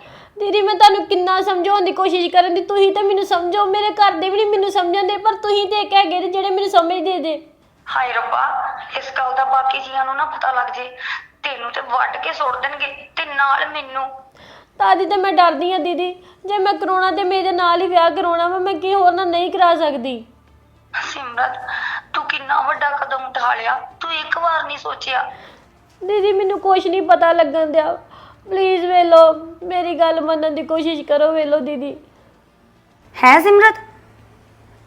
Speaker 5: ਸਮਝਾਉਣ ਦੀ ਕੋਸ਼ਿਸ਼ ਕਰਨ ਦੀ ਤੁਸੀਂ ਤਾਂ ਮੈਨੂੰ ਸਮਝੋ ਮੇਰੇ ਘਰ ਦੇ ਵੀ ਨਹੀਂ ਮੈਨੂੰ ਸਮਝਣਦੇ ਪਰ ਤੁਸੀਂ ਤੇ ਇੱਕ ਹੈਗੇ ਜੇ ਜਿਹੜੇ ਮੈਨੂੰ ਸਮਝਦੇ ਜੇ
Speaker 6: ਹਾਏ ਰੱਬਾ ਇਸ ਗੱਲ ਦਾ ਬਾਕੀ ਜੀਆਂ ਨੂੰ ਨਾ ਪਤਾ ਲੱਗ ਜੇ ਤੈਨੂੰ ਤੇ ਵੱਢ ਕੇ ਸੁੱਟ ਦੇਣਗੇ ਤੇ ਨਾਲ ਮੈਨੂੰ।
Speaker 5: ਤਾਦੀ ਤਾਂ ਮੈਂ ਡਰਦੀ ਆ ਦੀਦੀ। ਜੇ ਮੈਂ ਕਰਾਉਣਾ ਤੇ ਮੇਰੇ ਨਾਲ ਹੀ ਵਿਆਹ ਕਰਾਉਣਾ ਵਾ ਮੈਂ ਕੀ ਹੋਰ ਨਾਲ ਨਹੀਂ ਕਰਾ ਸਕਦੀ।
Speaker 6: ਸਿਮਰਤ ਕਿੰਨਾ ਵੱਡਾ ਕਦਮ ਉਠਾ ਲਿਆ ਤੂੰ ਇੱਕ ਵਾਰ ਨਹੀਂ ਸੋਚਿਆ।
Speaker 5: ਦੀਦੀ ਮੈਨੂੰ ਕੁਛ ਨਹੀਂ ਪਤਾ ਲੱਗਣ ਦਿਆ। ਪਲੀਜ਼ ਵੇਲੋ ਮੇਰੀ ਗੱਲ ਮੰਨਣ ਦੀ ਕੋਸ਼ਿਸ਼ ਕਰੋ ਵੇਲੋ ਦੀਦੀ।
Speaker 2: ਹੈ ਸਿਮਰਤ?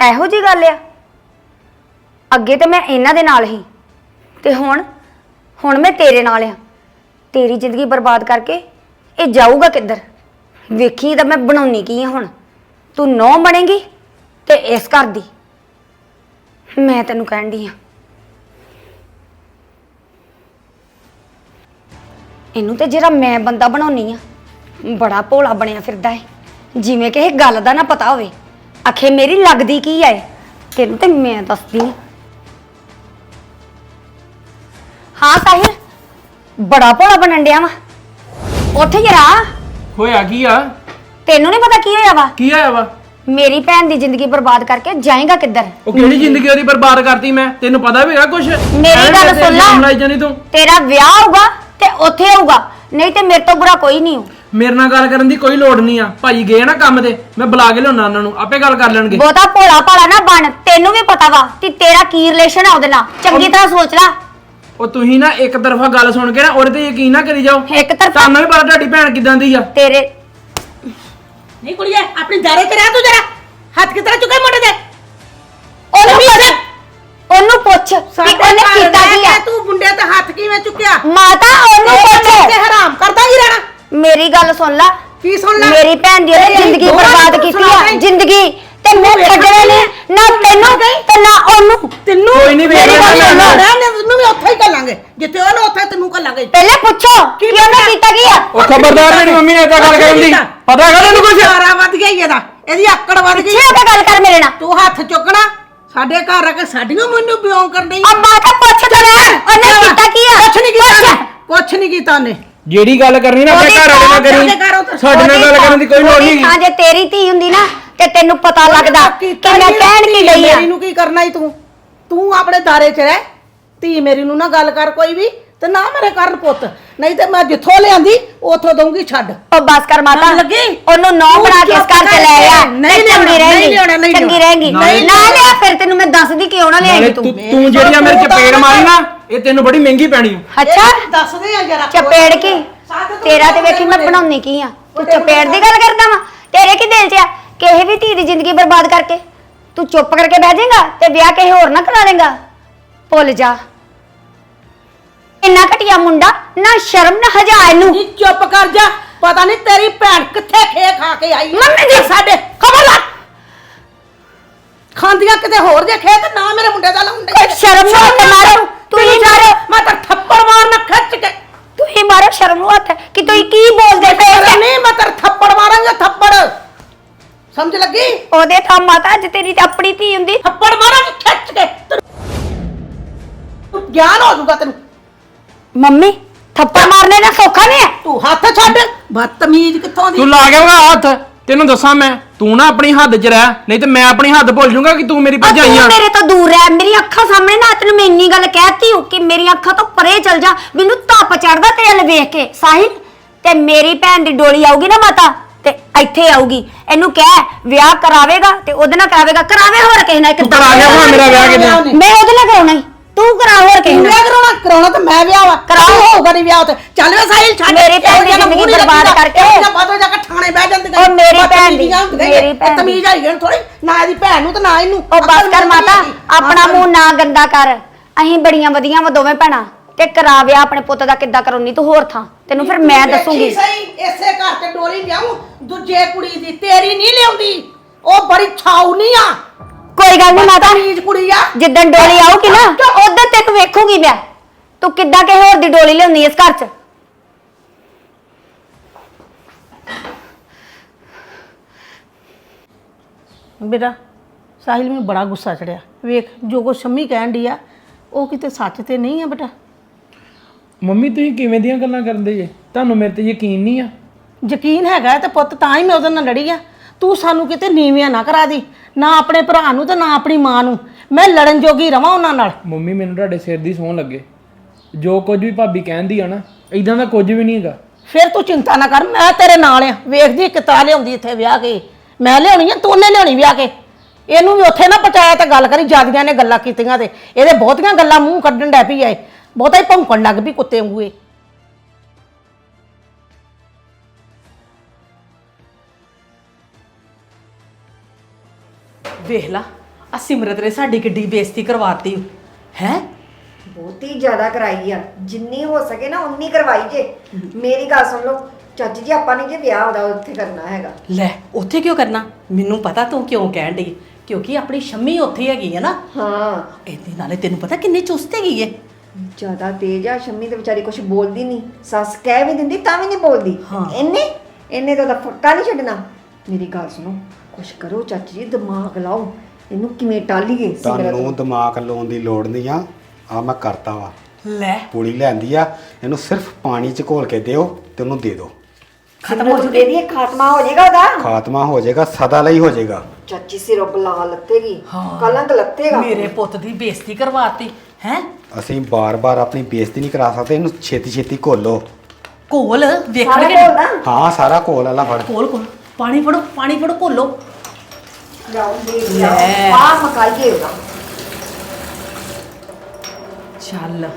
Speaker 2: ਇਹੋ ਜੀ ਗੱਲ ਆ? ਅੱਗੇ ਤੇ ਮੈਂ ਇਹਨਾਂ ਦੇ ਨਾਲ ਹੀ। ਤੇ ਹੁਣ ਹੁਣ ਮੈਂ ਤੇਰੇ ਨਾਲ ਆ। ਤੇਰੀ ਜ਼ਿੰਦਗੀ ਬਰਬਾਦ ਕਰਕੇ ਇਹ ਜਾਊਗਾ ਕਿੱਧਰ? ਵੇਖੀ ਤਾਂ ਮੈਂ ਬਣਾਉਣੀ ਕੀ ਆ ਹੁਣ। ਤੂੰ ਨੌ ਬਣੇਗੀ ਤੇ ਇਸ ਘਰ ਦੀ। ਮੈਂ ਤੈਨੂੰ ਕਹਿਣ ਡਈ ਆ। ਇਹਨੂੰ ਤੇ ਜਿਹੜਾ ਮੈਂ ਬੰਦਾ ਬਣਾਉਣੀ ਆ ਬੜਾ ਭੋਲਾ ਬਣਿਆ ਫਿਰਦਾ ਏ। ਜਿਵੇਂ ਕਿ ਇਹ ਗੱਲ ਦਾ ਨਾ ਪਤਾ ਹੋਵੇ ਅਖੇ ਮੇਰੀ ਲੱਗਦੀ ਕੀ ਐ ਤੈਨੂੰ ਤੇ ਮੈਂ ਦੱਸਦੀ ਆਂ। ਹਾਂ ਸਾਹਿਲ ਬੜਾ ਭੋਲਾ ਬਣਨ ਡਿਆ ਵਾ। ਉੱਠ ਜਰਾ
Speaker 4: ਹੋਇਆ ਕੀ ਆ?
Speaker 2: ਤੈਨੂੰ ਨਹੀਂ ਪਤਾ ਕੀ ਹੋਇਆ ਵਾ?
Speaker 4: ਕੀ ਆਇਆ ਵਾ?
Speaker 2: ਮੇਰੀ ਭੈਣ ਦੀ ਜ਼ਿੰਦਗੀ ਬਰਬਾਦ ਕਰਕੇ ਜਾਏਗਾ ਕਿੱਧਰ?
Speaker 4: ਉਹ ਕਿਹੜੀ ਜ਼ਿੰਦਗੀ ਉਹਦੀ ਬਰਬਾਦ ਕਰਤੀ ਮੈਂ? ਤੈਨੂੰ ਪਤਾ ਵੀ ਹੈਗਾ ਕੁਛ?
Speaker 2: ਮੇਰੀ ਗੱਲ ਸੁਣ ਲੈ।
Speaker 4: ਲਾਈ ਜਾਨੀ ਤੂੰ।
Speaker 2: ਤੇਰਾ ਵਿਆਹ ਹੋਊਗਾ ਤੇ ਉੱਥੇ ਹੋਊਗਾ। ਨਹੀਂ ਤੇ ਮੇਰੇ ਤੋਂ ਬੁਰਾ ਕੋਈ ਨਹੀਂ ਹੋ
Speaker 4: ਮੇਰੇ ਨਾਲ ਗੱਲ ਕਰਨ ਦੀ ਕੋਈ ਲੋੜ ਨਹੀਂ ਆ। ਭਾਜੀ ਗਏ ਨਾ ਕੰਮ ਤੇ ਮੈਂ ਬੁਲਾ ਕੇ ਲਿਆਉਣਾ ਉਹਨਾਂ ਨੂੰ। ਆਪੇ ਗੱਲ ਕਰ ਲੈਣਗੇ।
Speaker 2: ਬਹੁਤਾ ਭੋਲਾ ਭਾਲਾ ਨਾ ਬਣ। ਤੈਨੂੰ ਵੀ ਪਤਾ ਵਾ ਕਿ ਤੇਰਾ ਕੀ ਰਿਲੇਸ਼ਨ ਆ ਉਹਦੇ ਨਾਲ। ਚੰਗੀ ਤਰ੍ਹਾਂ ਸੋਚ ਲੈ।
Speaker 4: ਉਹ ਤੁਸੀਂ ਨਾ ਇੱਕ ਤਰਫਾ ਗੱਲ ਸੁਣ ਕੇ ਨਾ ਉਹਦੇ ਤੇ ਯਕੀਨ ਨਾ ਕਰੀ ਜਾਓ।
Speaker 2: ਇੱਕ ਤਰਫਾ
Speaker 4: ਤੁਹਾਨੂੰ ਵੀ ਪਤਾ ਤੁਹਾਡੀ ਭੈਣ ਕਿਦਾਂ ਦੀ ਆ।
Speaker 2: ਤੇਰੇ
Speaker 3: ਨਹੀਂ ਕੁੜੀਏ ਆਪਣੀ ਦਾਰੇ ਤੇ ਰਹਿ ਤੂੰ ਜਰਾ। ਹੱਥ ਕਿਤਰਾ ਚੁੱਕੇ ਮੁੰਡੇ ਦੇ
Speaker 2: ਉਹਨੂੰ ਪੁੱਛ। ਉਹਨੂੰ ਪੁੱਛ ਕਿ
Speaker 3: ਸਾਡੇ
Speaker 2: ਉਹਨੇ
Speaker 3: ਘਰ
Speaker 2: ਕੀਤਾ ਕੀ ਆ?
Speaker 3: ਤੂੰ ਮੁੰਡੇ ਤੇ ਹੱਥ ਕਿਵੇਂ ਚੁੱਕਿਆ?
Speaker 2: ਮਾਤਾ ਉਹਨੂੰ
Speaker 3: ਤੇ
Speaker 2: ਪੁੱਛ।
Speaker 3: ਹਰਾਮ ਕਰਦਾ ਹੀ ਰਹਿਣਾ?
Speaker 2: ਮੇਰੀ ਗੱਲ ਸੁਣ ਲੈ।
Speaker 3: ਕੀ ਸੁਣ ਲੈ?
Speaker 2: ਮੇਰੀ ਭੈਣ ਦੀ ਉਹਨੇ ਜ਼ਿੰਦਗੀ ਬਰਬਾਦ
Speaker 3: ਨੂੰ
Speaker 2: ਕੀਤੀ ਆ। ਜ਼ਿੰਦਗੀ ਤੇ ਮੈਂ ਛੱਡਣੇ ਨੇ
Speaker 3: ਨਹੀਂ।
Speaker 2: ਨਾ ਤੈਨੂੰ ਤੇ ਨਾ ਉਹਨੂੰ।
Speaker 3: ਤੈਨੂੰ
Speaker 4: ਕੋਈ ਨਹੀਂ
Speaker 3: ਮੇਰੀ
Speaker 4: ਵੇਖਣਾ
Speaker 3: ਗੱਲ ਸੁਣ
Speaker 4: ਮੈਂ।
Speaker 3: ਲੈ ਵੀ ਉੱਥੇ ਹੀ ਕੱਲਾਂਗੇ ਜਿੱਥੇ ਉਹਨੂੰ ਉੱਥੇ ਤੈਨੂੰ ਕੱਲਾਂਗੇ
Speaker 2: ਪਹਿਲੇ ਪੁੱਛੋ ਕਿ ਉਹਨੇ ਕੀਤਾ ਕੀ ਆ?
Speaker 4: ਉਹ ਖਬਰਦਾਰ ਮੇਰੀ ਮੰਮੀ ਨੇ ਏਦਾਂ ਗੱਲ ਕਰਨ ਦੀ। ਪਤਾ ਹੈਗਾ ਤੈਨੂੰ ਕੁਛ?
Speaker 3: ਸਾਰਾ ਵੱਧ ਗਿਆ ਹੀ ਇਹਦਾ। ਇਹਦੀ ਆਕੜ ਵੱਧ ਗਈ।
Speaker 2: ਪਿੱਛੇ ਹੋ ਕੇ ਗੱਲ ਕਰ ਮੇਰੇ ਨਾਲ।
Speaker 3: ਤੂੰ ਹੱਥ ਚੁੱਕਣਾ। ਸਾਡੇ ਘਰ ਆ ਕੇ ਸਾਡੀਆਂ ਮੈਨੂੰ ਬਿਉਂ ਕਰਨ ਡਈ
Speaker 2: ਆ। ਮਾਤਾ ਪੁੱਛ ਤਾਂ ਲੈ ਉਹਨੇ ਕੀਤਾ ਕੀ ਆ?
Speaker 3: ਕੁਛ ਨਹੀਂ ਕੀਤਾ ਉਹਨੇ। ਕੁਛ ਨਹੀਂ ਕੀਤਾ ਉਹਨੇ।
Speaker 4: ਜਿਹੜੀ ਗੱਲ ਕਰਨੀ ਨਾ ਆਪਣੇ ਘਰ ਵਾਲੇ ਨਾਲ ਕਰੀ। ਸਾਡੇ ਨਾਲ ਗੱਲ ਕਰਨ ਦੀ ਕੋਈ ਲੋੜ ਨਹੀਂ
Speaker 2: ਥਾਂ ਜੇ ਤੇਰੀ ਧੀ ਹੁੰਦੀ ਨਾ ਤੇ ਤੈਨੂੰ ਪਤਾ ਲੱਗਦਾ ਕਿ ਮੈਂ
Speaker 3: ਹੀ
Speaker 2: ਕਹਿਣ ਕੀ ਗਈ ਆ।
Speaker 3: ਮੇਰੀ ਨੂੰ ਕੀ ਕਰਨਾ ਈ ਤੂੰ? ਤੂੰ ਆਪਣੇ ਦਾਰੇ 'ਚ ਰਹਿ। ਧੀ ਮੇਰੀ ਨੂੰ ਨਾ ਗੱਲ ਕਰ ਕੋਈ ਵੀ ਤੇ ਨਾ ਮੇਰੇ ਕਰਨ ਪੁੱਤ। ਨਹੀਂ ਤੇ ਮੈਂ ਜਿੱਥੋਂ ਲਿਆਂਦੀ ਉਥੋਂ ਦਊਂਗੀ ਛੱਡ।
Speaker 2: ਉਹ ਬਸ ਕਰ ਮਾਤਾ।
Speaker 3: ਲੱਗੀ?
Speaker 2: ਉਹਨੂੰ ਨੌ
Speaker 3: ਤੂੰ
Speaker 2: ਬਣਾ ਕੇ ਇਸ
Speaker 3: ਚੁੱਪ
Speaker 2: ਘਰ ਚ ਲੈ ਆ।
Speaker 3: ਨਹੀਂ
Speaker 2: ਤੇ ਚੰਗੀ
Speaker 3: ਲਿਆਉਣਾ,
Speaker 2: ਰਹੇਗੀ।
Speaker 3: ਨਹੀਂ ਲਿਆਉਣਾ, ਨਹੀਂ
Speaker 2: ਚੰਗੀ
Speaker 3: ਲਿਆਉਣਾ।
Speaker 2: ਰਹੇਗੀ।
Speaker 4: ਨਹੀਂ
Speaker 2: ਨਾ ਲਿਆ ਫਿਰ ਤੈਨੂੰ ਮੈਂ ਦੱਸਦੀ ਕਿਉਂ ਨਾ
Speaker 4: ਨਾਲੇ
Speaker 2: ਲਿਆਏਗੀ
Speaker 4: ਤੂੰ
Speaker 2: ਤੂੰ
Speaker 4: ਤੂੰ ਜਿਹੜੀ ਆ ਮੇਰੇ ਚਪੇੜ ਮਾਰੀ ਨਾ ਇਹ ਤੈਨੂੰ ਬੜੀ ਮਹਿੰਗੀ ਪੈਣੀ ਆ।
Speaker 2: ਅੱਛਾ।
Speaker 3: ਇਹ ਦੱਸਦੇ ਆ ਜਰਾ
Speaker 2: ਚਪੇੜ ਕੀ?
Speaker 3: ਤੂੰ
Speaker 2: ਤੇਰਾ ਤੇ ਵੇਖੀ ਮੈਂ ਬਣਾਉਣੀ ਕੀ ਆ? ਤੂੰ ਚਪੇੜ ਦੀ ਗੱਲ ਕਰਦਾ ਵਾ? ਤੇਰੇ ਕੀ ਦਿਲ 'ਚ ਆ? ਕਿਸੇ ਵੀ ਧੀ ਦੀ ਜ਼ਿੰਦਗੀ ਬਰਬਾਦ ਕਰਕੇ। ਤੂੰ ਚੁੱਪ ਕਰਕੇ ਬਹਿ ਜਾਏਗਾ ਤੇ ਵਿਆਹ ਕਿਸੇ ਹੋਰ ਨਾ ਕਰਾ ਲੇਗਾ ਭੁੱਲ ਜਾ। ਇੰਨਾ ਘਟਿਆ ਮੁੰਡਾ ਨਾ ਸ਼ਰਮ ਨਾ ਹਜਾ ਇਹਨੂੰ
Speaker 3: ਨੀ ਚੁੱਪ ਕਰ ਜਾ ਪਤਾ ਨਹੀਂ ਤੇਰੀ ਭੈਣ ਕਿੱਥੇ ਖੇ ਖਾ ਕੇ ਆਈ।
Speaker 2: ਮੰਮੀ ਜੀ।
Speaker 3: ਸਾਡੇ ਖਬਰ ਲਾ। ਖਾਂਦੀਆਂ ਕਿਤੇ ਹੋਰ ਜੇ ਖੇ ਤੇ ਨਾ ਮੇਰੇ ਮੁੰਡੇ ਦਾ ਲਾਉਂਦੇ
Speaker 2: ਕੋਈ ਸ਼ਰਮ ਨੂੰ ਹੱਥ ਮਾਰੋ। ਤੂੰ ਹੀ ਮਾਰੋ
Speaker 3: ਮੈਂ ਤਾਂ ਥੱਪੜ ਮਾਰਨਾ ਖਿੱਚ ਕੇ।
Speaker 2: ਤੂੰ ਹੀ ਮਾਰੋ ਸ਼ਰਮ ਨੂੰ ਹੱਥ। ਕਿ ਤੂੰ ਕੀ ਬੋਲਦੇ ਪਏ?
Speaker 3: ਨਹੀਂ ਮੈਂ ਤਾਂ ਥੱਪੜ ਮਾਰਾਂਗਾ ਥੱਪੜ। ਸਮਝ ਲੱਗੀ?
Speaker 2: ਉਹਦੇ ਥਾਂ ਮਾਤਾ ਅੱਜ ਤੇਰੀ ਤੇ ਆਪਣੀ ਧੀ ਹੁੰਦੀ।
Speaker 3: ਥੱਪੜ ਮਾਰਾਂਗਾ ਖਿੱਚ ਕੇ। ਤੈਨੂੰ ਗਿਆਨ ਹੋ ਜਾਊਗਾ ਤੈਨੂੰ।
Speaker 2: ਮੰਮੀ ਥੱਪੜ ਮਾਰਨੇ ਦਾ ਸੌਖਾ ਨਹੀਂ ਹੈ?
Speaker 3: ਤੂੰ ਹੱਥ ਛੱਡ ਬਦਤਮੀਜ਼ ਕਿੱਥੋਂ ਦੀ?
Speaker 4: ਤੂੰ ਲਾ ਗਿਆ ਵਾ ਹੱਥ ਤੈਨੂੰ ਦੱਸਾਂ ਮੈਂ ਤੂੰ ਨਾ ਆਪਣੀ ਹੱਦ 'ਚ ਰਹਿ ਨਹੀਂ ਤੇ ਮੈਂ ਆਪਣੀ ਹੱਦ ਭੁੱਲ ਜਾਊਂਗਾ ਕਿ ਤੂੰ ਮੇਰੀ
Speaker 2: ਆ
Speaker 4: ਭਰਜਾਈ
Speaker 2: ਤੂੰ
Speaker 4: ਆ।
Speaker 2: ਮੇਰੇ ਤੋਂ ਦੂਰ ਰਹਿ ਮੇਰੀ ਅੱਖਾਂ ਸਾਹਮਣੇ ਨਾ ਤੈਨੂੰ ਮੈਂ ਇੰਨੀ ਗੱਲ ਕਹਿਤੀ ਹੂੰ ਕਿ ਮੇਰੀ ਅੱਖਾਂ ਤੋਂ ਪਰੇ ਚਲ ਜਾ ਮੈਨੂੰ ਧੱਪ ਚੜਦਾ ਤੇਰੇ ਵੱਲ ਵੇਖ ਕੇ। ਸਾਹਿਲ ਤੇ ਮੇਰੀ ਭੈਣ ਦੀ ਡੋਲੀ ਆਊਗੀ ਨਾ ਮਾਤਾ ਤੇ ਇੱਥੇ ਆਊਗੀ। ਇਹਨੂੰ ਕਹਿ ਵਿਆਹ ਕਰਾਵੇਗਾ ਤੇ ਉਹਦੇ ਨਾਲ ਕਰਾਵੇਗਾ। ਕਰਾਵੇ ਹੋਰ ਕਿਸੇ ਨਾਲ
Speaker 4: ਤੂੰ ਕਰਾ ਲਿਆ ਮੇਰਾ ਵਿਆਹ ਕਿਤੇ।
Speaker 2: ਮੈਂ ਉਹਦੇ ਨਾਲ ਕਰਾਉਣਾ ਹੀ। ਤੂੰ ਕਰਾ ਹੋਰ ਕਿਸੇ ਨਾਲ।
Speaker 3: ਵਿਆਹ ਕਰਾਉਣਾ? ਕਰਾਉਣਾ ਤਾਂ ਮੈਂ ਵਿਆਹ ਵਾ।
Speaker 2: ਕਰਾਓ।
Speaker 3: ਹੋਊਗਾ ਨਹੀਂ ਵਿਆਹ ਤੇ ਚੱਲ ਵੇ ਸਾਹਿਲ ਛੱਡ।
Speaker 2: ਮੇਰੀ ਭੈਣ ਦੀ ਜ਼ਿੰਦਗੀ
Speaker 3: ਨੀ
Speaker 2: ਬਰਬਾਦ। ਕਰਕੇ।
Speaker 3: ਜਿਹਾ ਬਾਅਦੋਂ ਜਾ ਕੇ ਥਾਣੇ ਬਹਿ ਜਾਂਦੀਆਂ
Speaker 2: ਉਹ ਮੇਰੀ ਭੈਣ ਦੀ, ਮੇਰੀ ਭੈਣ ਦੀ।
Speaker 3: ਤਮੀਜ਼ ਆਈ ਗਣ ਥੋੜੀ ਨਾ ਇਹਦੀ ਭੈਣ ਨੂੰ ਤੇ ਨਾ ਇਹਨੂੰ।
Speaker 2: ਉਹ ਬਸ ਕਰ
Speaker 3: ਨਹੀਂ
Speaker 2: ਮਾਤਾ। ਆਪਣਾ ਮੂੰਹ ਨਾ ਗੰਦਾ ਕਰ। ਅਸੀਂ ਬੜੀਆਂ ਵਧੀਆਂ ਵਾ ਦੋਵੇਂ ਭੈਣਾਂ। ਤੇ ਕਰਾ ਵਿਆਹ ਆਪਣੇ ਪੁੱਤ ਦਾ ਕਿੱਦਾਂ ਕਰਾਉਣੀ ਤੂੰ ਹੋਰ ਥਾਂ। ਤੈਨੂੰ ਫਿਰ ਮੈਂ ਦੱਸੂਗੀ।
Speaker 3: ਸਹੀ ਇਸੇ ਘਰ ਤੇ ਡੋਰੀ ਲਿਆਉਂ ਦੂਜੇ ਕੁੜੀ ਦੀ ਤੇਰੀ ਨਹੀਂ ਲਿਆਉਂਦੀ। ਉਹ ਬੜੀ ਛਾਉਣੀ ਆ।
Speaker 2: ਕੋਈ ਗੱਲ ਨਹੀਂ ਮਾਤਾ।
Speaker 3: ਤਮੀਜ਼ ਕੁੜੀ ਆ।
Speaker 2: ਜਿੱਦਣ ਡੋਲੀ ਆਊਗੀ ਨਾ ਉਦੋਂ ਤੈਨੂੰ ਵੇਖੂਗੀ ਮੈਂ। ਤੂੰ ਕਿੱਦਾਂ ਕਿਸੇ ਹੋਰ ਦੀ ਡੋਲੀ ਲਿਆਉਣੀ ਇਸ ਘਰ 'ਚ?
Speaker 3: ਬੇਟਾ ਸਾਹਿਲ ਮੈਨੂੰ ਬੜਾ ਗੁੱਸਾ ਚੜਿਆ। ਵੇਖ ਜੋ ਕੋ ਸ਼ੰਮੀ ਕਹਿਣ ਦੀ ਆ ਉਹ ਕਿਤੇ ਸੱਚ ਤੇ ਨਹੀਂ ਆ ਬੇਟਾ।
Speaker 4: ਮੰਮੀ ਤੁਸੀਂ ਕਿਵੇਂ ਦੀਆਂ ਗੱਲਾਂ ਕਰਦੇ ਜੇ? ਤੁਹਾਨੂੰ ਮੇਰੇ ਤੇ ਯਕੀਨ ਨਹੀਂ ਆ।
Speaker 3: ਯਕੀਨ ਹੈਗਾ ਤੇ ਪੁੱਤ ਤਾਂ ਹੀ ਮੈਂ ਉਹਦੇ ਨਾਲ ਲੜੀ ਆ। ਤੂੰ ਸਾਨੂੰ ਕਿਤੇ ਨੀਵੀਆਂ ਨਾ ਕਰਾ ਦੀ ਨਾ ਆਪਣੇ ਭਰਾ ਨੂੰ ਤੇ ਨਾ ਆਪਣੀ ਮਾਂ ਨੂੰ। ਮੈਂ ਲੜਨ ਜੋਗੀ ਰਵਾਂ ਉਹਨਾਂ ਨਾਲ।
Speaker 4: ਮੰਮੀ ਮੈਨੂੰ ਤੁਹਾਡੇ ਸਿਰ ਦੀ ਸੌਂ ਲੱਗੇ। ਜੋ ਕੁਝ ਵੀ ਭਾਬੀ ਕਹਿੰਦੀ ਆ ਨਾ ਇਦਾਂ ਦਾ ਕੁਝ ਵੀ ਨਹੀਂ ਹੈਗਾ।
Speaker 3: ਫਿਰ ਤੂੰ ਚਿੰਤਾ ਨਾ ਕਰ ਮੈਂ ਤੇਰੇ ਨਾਲ ਆ। ਵੇਖਦੀ ਕਿਤਾ ਲਿਆਉਂਦੀ ਇੱਥੇ ਵਿਆਹ ਕੇ। ਮੈਂ ਲਿਆਉਣੀ ਆ ਤੂੰ ਉਹਨੇ ਲਿਆਉਣੀ ਵਿਆਹ ਕੇ। ਇਹਨੂੰ ਵੀ ਉੱਥੇ ਨਾ ਪਹੁੰਚਾਇਆ ਤੇ ਗੱਲ ਕਰੀ ਜਿਆਦੀਆਂ ਨੇ ਗੱਲਾਂ ਕੀਤੀਆਂ ਤੇ। ਇਹਦੇ ਬਹੁਤੀਆਂ ਗੱਲਾਂ ਮੂੰਹ ਕੱਢਣ ਡੈ ਪਈ ਐ ਬਹੁਤਾ ਹੀ ਭੌਂਕਣ ਲੱਗ ਪਈ ਕੁੱਤੇ ਵਾਂਗੂ ਇਹ।
Speaker 7: ਵੇਖ ਲਾ ਆ ਸਿਮਰਤ ਨੇ ਸਾਡੀ ਕਿੱਡੀ ਬੇਇੱਜ਼ਤੀ ਕਰਵਾਤੀ। ਹੈ?
Speaker 8: ਬਹੁਤੀ ਜ਼ਿਆਦਾ ਕਰਾਈ ਆ। ਜਿੰਨੀ ਹੋ ਸਕੇ ਨਾ ਉਨੀ ਕਰਵਾਈ ਜੇ। ਮੇਰੀ ਗੱਲ ਸੁਣ ਲਓ ਚਾਚੀ ਜੀ ਆਪਾਂ ਨੇ ਜੇ ਵਿਆਹ ਉਹਦਾ ਉੱਥੇ ਕਰਨਾ ਹੈਗਾ।
Speaker 7: ਲੈ ਉੱਥੇ ਕਿਉਂ ਕਰਨਾ? ਮੈਨੂੰ ਪਤਾ ਤੂੰ ਕਿਉਂ ਕਹਿਣ ਡਈ? ਕਿਉਂਕਿ ਆਪਣੀ ਸ਼ੰਮੀ ਉੱਥੇ ਹੈਗੀ ਹੈ ਨਾ।
Speaker 8: ਹਾਂ।
Speaker 7: ਇਹਦੇ ਨਾਲੇ ਤੈਨੂੰ ਪਤਾ ਕਿੰਨੀ ਚੁਸਤ ਹੈਗੀ ਏ।
Speaker 8: ਜ਼ਿਆਦਾ ਤੇਜ਼ ਆ ਸ਼ੰਮੀ ਤੇ ਵਿਚਾਰੀ ਕੁਝ ਬੋਲਦੀ ਨਹੀਂ ਸੱਸ ਕਹਿ ਵੀ ਦਿੰਦੀ ਤਾਂ ਵੀ ਨਹੀਂ ਬੋਲਦੀ।
Speaker 7: ਹਾਂ।
Speaker 8: ਇਹਨੇ ਇਹਨੇ ਤਾਂ ਉਹਦਾ ਫੱਕਾ ਨਹੀਂ ਛੱਡਣਾ। ਮੇਰੀ ਗੱਲ ਸੁਣੋ ਕੁਛ ਕਰੋ ਚਾਚੀ ਜੀ ਦਿਮਾਗ ਲਾਓ। ਇਹਨੂੰ ਕਿਵੇਂ ਟਾਲੀਏ?
Speaker 9: ਤੁਹਾਨੂੰ
Speaker 8: ਨੂੰ।
Speaker 9: ਦਿਮਾਗ ਲਾਉਣ ਦੀ ਲੋੜ ਨਹੀਂ ਆ। ਆ ਮੈਂ ਕਰਤਾ ਵਾ।
Speaker 7: ਲੈ।
Speaker 9: ਪੂੜੀ ਲੈਂਦੀ ਆ। ਇਹਨੂੰ ਸਿਰਫ ਪਾਣੀ ਚ ਘੋਲ ਕੇ ਦਿਓ ਤੇ ਉਹਨੂੰ ਦੇ ਦਿਓ।
Speaker 8: ਖਤਮ ਹੋ ਜੂਗੇ। ਦੀ ਖਾਤਮਾ ਹੋ ਜਾਏਗਾ ਉਹਦਾ?
Speaker 9: ਖਾਤਮਾ ਹੋ ਜਾਏਗਾ ਸਦਾ ਲਈ ਹੋ ਜਾਏਗਾ।
Speaker 8: ਚਾਚੀ ਸਿਰੋਂ ਬਲਾ ਲੱਤੇਗੀ
Speaker 7: ਹਾਂ।
Speaker 8: ਕਲੰਕ ਲੱਤੇਗਾ।
Speaker 7: ਮੇਰੇ ਪੁੱਤ ਦੀ ਬੇਇੱਜ਼ਤੀ ਕਰਵਾਤੀ ਹੈ?
Speaker 9: ਅਸੀਂ ਬਾਰ-ਬਾਰ ਆਪਣੀ ਬੇਇੱਜ਼ਤੀ ਨਹੀਂ ਕਰਾ ਸਕਦੇ ਇਹਨੂੰ ਛੇਤੀ ਛੇਤੀ ਘੋਲੋ
Speaker 7: ਕੋਲ
Speaker 8: ਸਾਰੇ
Speaker 7: ਵੇਖਣਗੇ
Speaker 9: ਹਾਂ ਸਾਰਾ ਘੋਲ ਵਾਲਾ ਫੜ।
Speaker 7: ਕੋਲ ਕੋਲ ਪਾਣੀ ਫੜੋ ਪਾਣੀ ਫੜੋ
Speaker 8: ਦੇ
Speaker 7: ਲੈ।
Speaker 8: ਆ ਮਕਾਈਏ ਉਹਦਾ
Speaker 7: ਚੱਲ।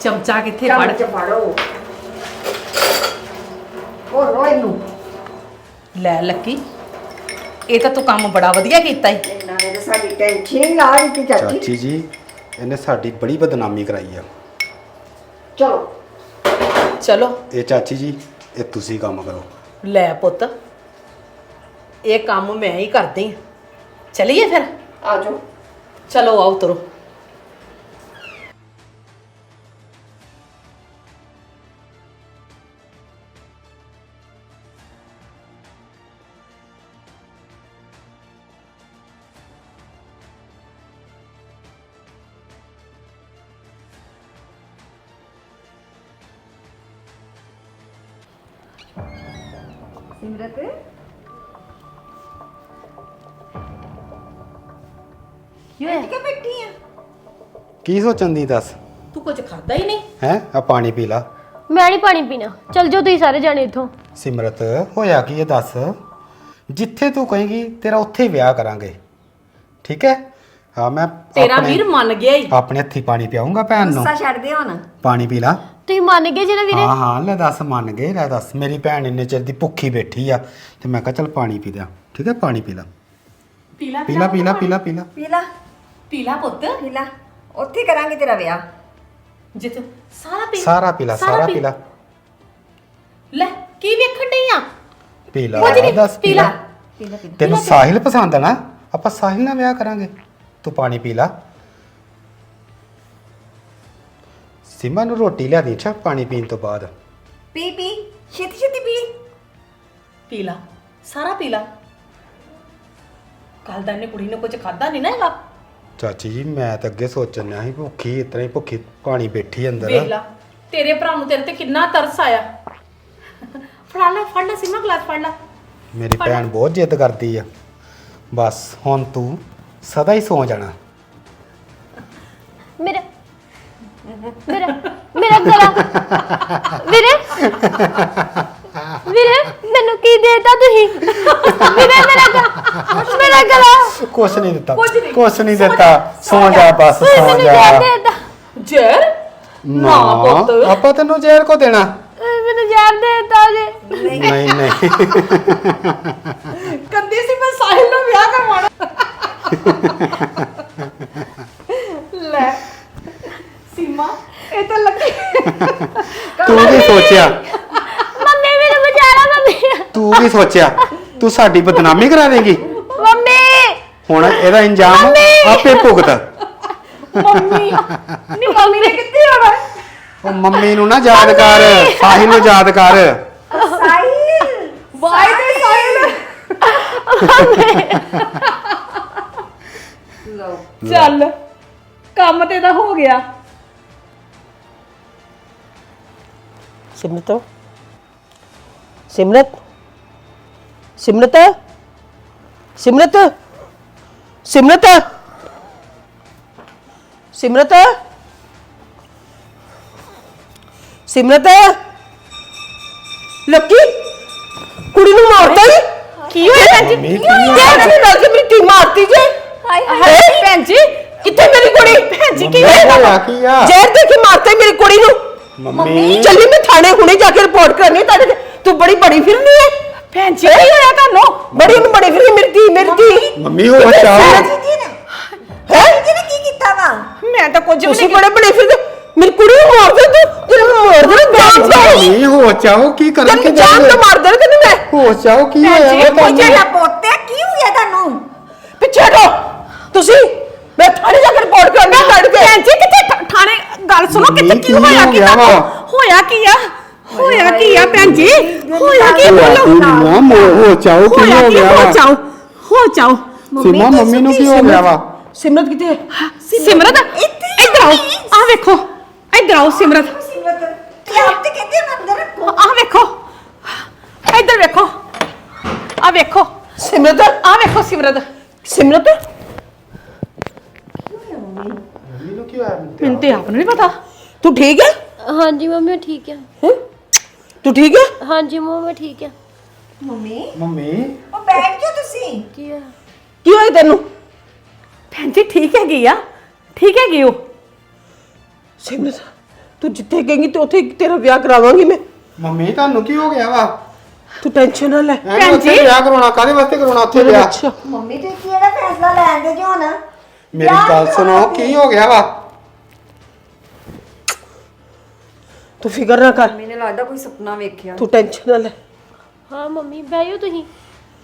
Speaker 7: ਚਮਚਾ ਕਿੱਥੇ ਫੜ
Speaker 8: ਚਮਚ ਫੜੋ? ਉਹ ਰੋਏ ਨੂੰ
Speaker 7: ਲੈ ਲੱਕੀ। ਇਹ ਤਾਂ ਤੂੰ ਕੰਮ ਬੜਾ ਵਧੀਆ ਕੀਤਾ ਈ।
Speaker 8: ਇਹਨਾਂ ਨੇ ਤਾਂ ਸਾਡੀ ਟੈਨਸ਼ਨ ਹੀ ਲਾ ਦਿੱਤੀ ਚਾਚੀ।
Speaker 9: ਚਾਚੀ ਜੀ ਇਹਨੇ ਸਾਡੀ ਬੜੀ ਬਦਨਾਮੀ ਕਰਾਈ ਆ।
Speaker 8: ਚਲੋ।
Speaker 7: ਚਲੋ।
Speaker 9: ਇਹ ਚਾਚੀ ਜੀ ਇਹ ਤੁਸੀਂ ਕੰਮ ਕਰੋ।
Speaker 7: ਲੈ ਪੁੱਤ। ਇਹ ਕੰਮ ਮੈਂ ਹੀ ਕਰਦੀ ਹਾਂ। ਚਲਿਏ ਫਿਰ?
Speaker 8: ਆ ਜਾਓ।
Speaker 7: ਚਲੋ ਆਓ ਤੁਰੋ ਕੀ
Speaker 9: ਸੋਚਣ ਦੀ ਦੱਸ?
Speaker 7: ਤੂੰ ਕੁਝ ਖਾਦਾ ਹੀ ਨਹੀਂ?
Speaker 9: ਹੈ? ਆ ਪਾਣੀ ਪੀ ਲਾ।
Speaker 5: ਮੈਂ ਨਹੀਂ ਪਾਣੀ ਪੀਣਾ। ਚਲ ਜਾਓ ਤੁਸੀਂ ਸਾਰੇ ਜਾਣੇ ਇੱਥੋਂ।
Speaker 9: ਸਿਮਰਤ ਹੋਇਆ ਕੀ ਇਹ ਦੱਸ? ਜਿੱਥੇ ਤੂੰ ਕਹੇਂਗੀ ਤੇਰਾ ਉੱਥੇ ਹੀ ਵਿਆਹ ਕਰਾਂਗੇ। ਠੀਕ ਹੈ? ਹਾਂ ਮੈਂ
Speaker 7: ਤੇਰਾ
Speaker 9: ਆਪਣੇ-
Speaker 7: ਵੀਰ ਮੰਨ ਗਿਆ ਹੀ।
Speaker 9: ਆਪਣੇ ਹੱਥੀ ਪਾਣੀ ਪਿਆਉਂਗਾ ਭੈਣ ਨੂੰ।
Speaker 8: ਗੁੱਸਾ ਛੱਡ ਦੇ ਹੁਣ
Speaker 9: ਪਾਣੀ ਪੀ ਲਾ।
Speaker 5: ਤੁਸੀਂ ਮੰਨ ਗਏ ਜੀ ਨਾ ਵੀਰੇ?
Speaker 9: ਹਾਂ ਹਾਂ ਲੈ ਦੱਸ ਮੰਨ ਗਏ ਲੈ ਦੱਸ। ਮੇਰੀ ਭੈਣ ਇੰਨੇ ਚਿਰ ਦੀ ਭੁੱਖੀ ਬੈਠੀ ਆ ਤੇ ਮੈਂ ਕਿਹਾ ਚੱਲ ਪਾਣੀ ਪੀ ਲਿਆ। ਠੀਕ ਹੈ? ਪਾਣੀ ਪੀ ਲਾ।
Speaker 7: ਪੀ ਲੈ
Speaker 9: ਪੀ ਲਾ ਪੀ ਲਾ ਪੀ ਲਾ ਪੀ ਲਾ।
Speaker 8: ਪੀ ਲਾ।
Speaker 7: ਪੀ ਲੈ ਪੁੱਤ।
Speaker 8: ਪੀ ਲਾ। ਉੱਥੇ ਹੀ ਕਰਾਂਗੇ ਤੇਰਾ ਵਿਆਹ।
Speaker 7: ਜਿੱਤ ਸਾਰਾ ਪੀ
Speaker 9: ਸਾਰਾ ਪੀ ਲਾ ਸਾਰਾ ਪੀ ਲਾ।
Speaker 7: ਕੀ ਵੇਖਣ ਡਈ ਆ?
Speaker 9: ਪੀ ਲਾ
Speaker 7: ਕੁਝ ਨਹੀਂ,
Speaker 9: ਦੱਸ
Speaker 7: ਪੀ ਲਾ।
Speaker 8: ਪੀ ਲਾ। ਪੀ ਲਾ।
Speaker 9: ਤੈਨੂੰ ਸਾਹਿਲ ਪਸੰਦ ਆ ਨਾ? ਆਪਾਂ ਸਾਹਿਲ ਨਾਲ ਵਿਆਹ ਕਰਾਂਗੇ। ਤੂੰ ਪਾਣੀ ਪੀ ਲਾ। ਸਿਮਾ ਨੂੰ ਰੋਟੀ ਲਿਆ ਦੀ ਅੱਛਾ ਪਾਣੀ ਪੀਣ ਤੋਂ ਬਾਅਦ।
Speaker 8: ਪੀ ਪੀ ਛੇਤੀ ਛੇਤੀ ਪੀ।
Speaker 7: ਪੀ ਲਾ ਸਾਰਾ ਪੀ ਲਾ। ਕੱਲ ਦਾ ਇਹਨੇ ਕੁੜੀ ਨੇ ਕੁਝ ਖਾਦਾ ਨਹੀਂ ਨਾ ਹੈਗਾ?
Speaker 9: ਚਾਚੀ ਜੀ ਮੈਂ ਤਾਂ ਅੱਗੇ ਸੋਚਣ ਡਿਆ ਸੀ ਭੁੱਖੀ ਇਤਨਾ ਹੀ ਭੁੱਖੀ ਪਾਣੀ ਬੈਠੀ ਅੰਦਰ।
Speaker 7: ਵੇਖ ਲਾ ਤੇਰੇ ਭਰਾ ਨੂੰ ਤੇਰੇ ਤੇ ਕਿੰਨਾ ਤਰਸ ਆਇਆ। ਫੜਾ ਲੈ ਫੜ ਲੈ ਸਿਮਾ ਗਲਾਸ ਫੜ ਲੈ।
Speaker 9: ਮੇਰੀ ਭੈਣ ਬਹੁਤ ਜਿੱਦ ਕਰਦੀ ਆ। ਬਸ ਹੁਣ ਤੂੰ ਸਦਾ ਹੀ ਸੌ ਜਾਣਾ।
Speaker 5: ਮੇਰਾ ਮੇਰਾ ਮੇਰਾ ਗਲਾ ਵੀਰੇ। ਵੀਰੇ ਮੈਨੂੰ ਕੀ ਦੇਤਾ ਤੁਸੀਂ? ਵੀਰੇ ਮੇਰਾ ਗਲਾ ਮੇਰਾ ਗਲਾ।
Speaker 9: ਕੁਛ ਨਹੀਂ ਦਿੱਤਾ।
Speaker 7: ਕੁਛ ਨਹੀਂ।
Speaker 9: ਕੁਛ ਨਹੀਂ ਦਿੱਤਾ। ਸੌ ਜਾ ਬਸ ਸੌ
Speaker 5: ਮੈਨੂੰ
Speaker 9: ਜਾ।
Speaker 5: ਜ਼ਹਿਰ ਦੇਤਾ।
Speaker 7: ਜ਼ਹਿਰ
Speaker 9: ਨਾ
Speaker 7: ਪੁੱਤ।
Speaker 9: ਆਪਾਂ ਤੈਨੂੰ ਜ਼ਹਿਰ ਕੋ ਦੇਣਾ।
Speaker 5: ਮੈਨੂੰ ਜ਼ਹਿਰ ਦੇਤਾ ਜੀ।
Speaker 9: ਨਹੀਂ ਨਹੀਂ।
Speaker 7: ਕੰਦੀ ਸੀ ਮੈਂ ਸਾਹਿਲ ਨਾਲ ਵਿਆਹ ਕਰਵਾਉਣਾ। ਲੈ। ਸੀਮਾ ਇਹ ਤਾਂ ਲੱਗੀ।
Speaker 9: ਤੂੰ ਕੀ ਸੋਚਿਆ
Speaker 5: ਮੰਮੀ ਮੈਨੂੰ ਬਚਾਰਾ ਮੰਮੀ
Speaker 9: ਤੂੰ ਕੀ ਸੋਚਿਆ? ਤੂੰ ਸਾਡੀ ਬਦਨਾਮੀ ਕਰਾ ਦੇਗੀ
Speaker 5: ਮੰਮੀ!
Speaker 9: ਹੁਣ ਇਹਦਾ ਇੰਜਾਮ ਆਪੇ ਭੁਗਤ।
Speaker 7: ਮੰਮੀ! ਨਹੀਂ ਮੰਮੀ ਨੇ ਕਿੱਥੇ ਆਉਣਾ
Speaker 9: ਉਹ ਮੰਮੀ ਨੂੰ ਨਾ ਯਾਦ ਕਰ ਸਾਹਿਲ ਨੂੰ ਯਾਦ ਕਰ।
Speaker 8: ਸਾਹਿਲ!
Speaker 7: ਬਾਈ ਦੇ ਸਾਹਿਲ!
Speaker 8: ਲਓ।
Speaker 7: ਚੱਲ ਕੰਮ ਤੇ ਤਾਂ ਹੋ ਗਿਆ।
Speaker 3: ਸਿਮਰਤ?
Speaker 10: ਸਿਮਰਤ? ਸਿਮਰਤ? ਸਿਮਰਤ? ਸਿਮਰਤ? ਸਿਮਰਤ? ਸਿਮਰਤ? ਲੱਕੀ ਕੁੜੀ ਨੂੰ ਮਾਰਤਾ ਹੀ ਕੀ ਹੋਇਆ ਭੈਣ ਜੀ?
Speaker 9: ਕੀ
Speaker 10: ਕਿਹੜੀ ਗੱਲ ਨਾਲ ਮੇਰੀ ਧੀ ਮਾਰਤੀ ਜੇ।
Speaker 7: ਹਾਏ
Speaker 10: ਹਾਏ ਭੈਣ ਜੀ? ਕਿੱਥੇ ਮੇਰੀ ਕੁੜੀ? ਭੈਣ ਜੀ ਕੀ ਹੋਇਆ?
Speaker 9: ਹੋਇਆ ਕੀ ਆ?
Speaker 10: ਜ਼ਹਿਰ ਦੇ ਕੇ ਮਾਰਤਾ ਮੇਰੀ ਕੁੜੀ ਨੂੰ।
Speaker 9: ਮੰਮੀ।
Speaker 10: ਚੱਲੀ ਮੈਂ ਥਾਣੇ ਹੁਣੇ ਜਾ ਕੇ ਰਿਪੋਰਟ ਕਰਨੀ ਤੁਹਾਡੇ ਤੇ। ਤੂੰ ਬੜੀ ਬੜੀ ਫਿਰਨੀ ਹੈ ਭੈਣ ਜੀ ਕੀ ਹੋਇਆ ਤੁਹਾਨੂੰ? ਬੜੀ ਨੂੰ ਬੜੀ ਫਿਰਨੀ ਮੇਰੀ ਧੀ ਮੇਰੀ ਧੀ।
Speaker 9: ਮੰਮੀ ਹੋ ਚਾਓ
Speaker 8: ਜੀ ਨੇ।
Speaker 10: ਹੈ?
Speaker 8: ਜੀ ਨੇ ਕੀ ਕੀਤਾ ਵਾ?
Speaker 10: ਮੈਂ ਤਾਂ ਕੁਝ ਤੁਸੀਂ ਬੜੇ ਬੜੇ ਫਿਰਦੇ ਮੇਰੀ ਕੁੜੀ ਨੂੰ ਮਾਰ ਦੇ ਤੂੰ ਤੈਨੂੰ ਮਾਰ ਦੇ ਜਾਨ ਤੋਂ
Speaker 9: ਮੰਮੀ ਹੋ ਚਾਓ ਕੀ ਕਰਨ ਕੇ
Speaker 10: ਤੈਨੂੰ ਜਾਨ ਤੋਂ ਮਾਰ ਦੇ ਤੈਨੂੰ ਮੈਂ।
Speaker 9: ਹੋ ਚਾਓ ਕੀ ਹੋਇਆ? ਵਾ
Speaker 8: ਉਹ
Speaker 9: ਤੁਹਾਨੂੰ
Speaker 8: ਜਿਹੜਾ ਪੋਤੇ ਕੀ ਹੋ ਗਿਆ ਤੁਹਾਨੂੰ?
Speaker 10: ਪਿੱਛੇ ਹਟੋ। ਤੁਸੀਂ ਮੈਂ ਥਾਣੇ ਜਾ ਕੇ ਰਿਪੋਰਟ ਕਰਨਾ ਕੱਢ ਕੇ
Speaker 7: ਭੈਣ ਜੀ ਕਿੱਥੇ ਥਾਣੇ ਗੱਲ ਸੁਣੋ ਕਿੱਥੇ ਕੀ ਹੋਇਆ ਕੀ
Speaker 9: ਵਾ?
Speaker 7: ਤੁਹਾਨੂੰ? ਹੋਇਆ ਕੀ ਆ? ਹੋਇਆ ਕੀ ਆ ਭੈਣ ਜੀ ਹੋਇਆ ਕੀ
Speaker 9: ਹੋਇਆ
Speaker 7: ਬੋਲੋ
Speaker 9: ਕੀ ਨਾ ਮੋ ਹੋ ਚਾਓ ਕੀ
Speaker 7: ਹੋਇਆ
Speaker 9: ਹੋ
Speaker 7: ਕੀ
Speaker 9: ਗਿਆ
Speaker 7: ਹੋ
Speaker 9: ਵਾ
Speaker 7: ਜਾਓ ਹੋ ਜਾਓ
Speaker 9: ਸੀਮਾ ਮੰਮੀ ਨੂੰ ਕੀ ਹੋ ਗਿਆ ਵਾ
Speaker 10: ਸਿਮਰਤ ਕਿੱਥੇ ਹੈ?
Speaker 7: ਸਿਮਰਤ ਇੱਧਰ ਆਓ ਆ ਵੇਖੋ ਇੱਧਰ ਆਓ ਸਿਮਰਤ
Speaker 8: ਸਿਮਰਤ ਤੇ ਆਪ ਤੇ ਕਹਿੰਦੇ ਹੋ ਅੰਦਰ ਰੱਖੋ
Speaker 7: ਆ ਵੇਖੋ ਇੱਧਰ ਵੇਖੋ ਆ ਵੇਖੋ
Speaker 10: ਸਿਮਰਤ
Speaker 7: ਆ ਵੇਖੋ ਸਿਮਰਤ
Speaker 10: ਸਿਮਰਤ
Speaker 9: ਮੰਮੀ ਨੂੰ ਕੀ ਹੋਇਆ
Speaker 7: ਮੈਨੂੰ ਤੇ ਆਪ ਨੂੰ ਨਹੀਂ ਪਤਾ
Speaker 10: ਤੂੰ ਠੀਕ ਹੈ
Speaker 5: ਹਾਂਜੀ ਮੰਮੀ ਮੈਂ ਠੀਕ ਆ
Speaker 10: ਹੈਂ? ਤੂੰ ਠੀਕ ਹੈ
Speaker 5: ਹਾਂਜੀ ਮੰਮਾ ਮੈਂ ਠੀਕ ਆ।
Speaker 8: ਮੰਮੀ?
Speaker 9: ਮੰਮੀ?
Speaker 8: ਉਹ ਬੈਠ ਜਾਓ ਤੁਸੀਂ।
Speaker 5: ਕੀ ਆ?
Speaker 10: ਕੀ ਹੋਇਆ ਤੈਨੂੰ?
Speaker 7: ਭੈਣ ਜੀ ਠੀਕ ਹੈਗੀ ਆ। ਠੀਕ ਹੈਗੀ ਉਹ।
Speaker 10: ਸਿਮਰਤ ਤੂੰ ਜਿੱਥੇ ਕਹੇਂਗੀ ਤੇ ਉੱਥੇ ਤੇਰਾ ਵਿਆਹ ਕਰਾਵਾਂਗੀ ਮੈਂ।
Speaker 9: ਮੰਮੀ ਤੁਹਾਨੂੰ ਕੀ ਹੋ ਗਿਆ ਵਾ?
Speaker 10: ਤੂੰ ਟੈਨਸ਼ਨ ਨਾ ਲੈ।
Speaker 9: ਐਂ ਉੱਥੇ ਵਿਆਹ ਕਰਾਉਣਾ ਕਾਹਦੇ ਵਾਸਤੇ ਕਰਾਉਣਾ ਉੱਥੇ ਵਿਆਹ?
Speaker 10: ਅੱਛਾ।
Speaker 8: ਮੰਮੀ ਤੇ ਕਿਹੜਾ ਫੈਸਲਾ ਲੈਣ ਦੇ ਜੋ ਨਾ
Speaker 9: ਮੇਰੀ ਗੱਲ ਸੁਣੋ ਕੀ ਹੋ ਗਿਆ ਵਾ?
Speaker 10: ਤੂੰ ਫਿਕਰ ਨਾ ਕਰ।
Speaker 8: ਮੈਨੂੰ ਲੱਗਦਾ ਕੋਈ ਸੁਪਨਾ ਵੇਖਿਆ।
Speaker 10: ਤੂੰ ਟੈਨਸ਼ਨ ਨਾ ਲੈ।
Speaker 5: ਹਾਂ ਮੰਮੀ ਬਹਿਓ ਤੁਸੀਂ।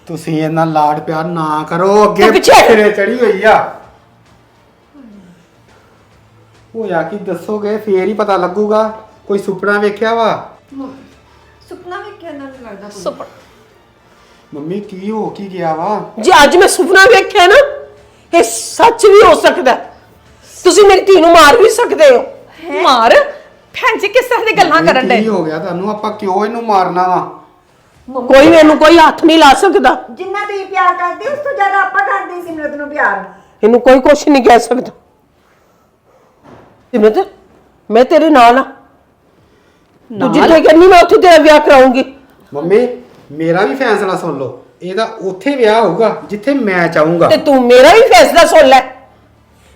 Speaker 9: ਤੁਸੀਂ ਇਹਨਾਂ ਲਾਡ ਪਿਆਰ ਨਾ ਕਰੋ ਅੱਗੇ
Speaker 10: ਤੂੰ ਪਿੱਛੇ।
Speaker 9: ਸਿਰੇ ਚੜੀ ਹੋਈ ਆ। ਹੋਇਆ ਕੀ ਦੱਸੋਗੇ? ਫੇਰ ਹੀ ਪਤਾ ਲੱਗੂਗਾ। ਕੋਈ ਸੁਪਨਾ ਵੇਖਿਆ ਵਾ?
Speaker 8: ਸੁਪਨਾ ਵੇਖਿਆ ਨਾ ਲੱਗਦਾ
Speaker 9: ਮੰਮੀ ਕੀ ਹੋ ਕੀ ਗਿਆ ਵਾ?
Speaker 10: ਜੇ ਅੱਜ ਮੈਂ ਸੁਪਨਾ ਵੇਖਿਆ ਨਾ ਇਹ ਸੱਚ ਵੀ ਹੋ ਸਕਦਾ। ਹੈ। ਤੁਸੀਂ ਮੇਰੀ ਧੀ ਨੂੰ ਮਾਰ ਵੀ ਸਕਦੇ ਹੋ?
Speaker 7: ਮਾਰ? ਭੈਣ ਜੀ ਕਿਸ ਤਰ੍ਹਾਂ ਦੀ ਗੱਲਾਂ ਕਰਨ ਦੇ
Speaker 9: ਕੀ ਹੋ ਗਿਆ ਤੁਹਾਨੂੰ? ਆਪਾਂ ਕਿਉਂ ਇਹਨੂੰ ਮਾਰਨਾ ਵਾ?
Speaker 10: ਕੋਈ ਮੈਨੂੰ ਕੋਈ ਹੱਥ ਨਹੀਂ ਲਾ ਸਕਦਾ।
Speaker 8: ਜਿੰਨਾ ਤੁਸੀਂ ਪਿਆਰ ਕਰਦੇ ਉਸ ਤੋਂ ਜ਼ਿਆਦਾ ਆਪਾਂ ਕਰਦੇ ਸਿਮਰਤ ਨੂੰ ਪਿਆਰ।
Speaker 10: ਇਹਨੂੰ ਕੋਈ ਕੁਛ ਨਹੀਂ ਕਹਿ ਸਕਦਾ। ਸਿਮਰਤ ਮੈਂ ਤੇਰੇ ਨਾਲ ਆ। ਤੂੰ ਜਿੱਥੇ ਕਹਿੰਦੀ ਮੈਂ ਉੱਥੇ ਤੇਰਾ ਵਿਆਹ ਕਰਾਉਂਗੀ।
Speaker 9: ਮੰਮੀ ਮੇਰਾ ਵੀ ਫੈਸਲਾ ਸੁਣ ਲਓ। ਇਹਦਾ ਉੱਥੇ ਵਿਆਹ ਹੋਊਗਾ ਜਿੱਥੇ ਮੈਂ ਚਾਹੂੰਗਾ।
Speaker 10: ਤੇ ਤੂੰ ਮੇਰਾ ਵੀ ਫੈਸਲਾ ਸੁਣ ਲੈ।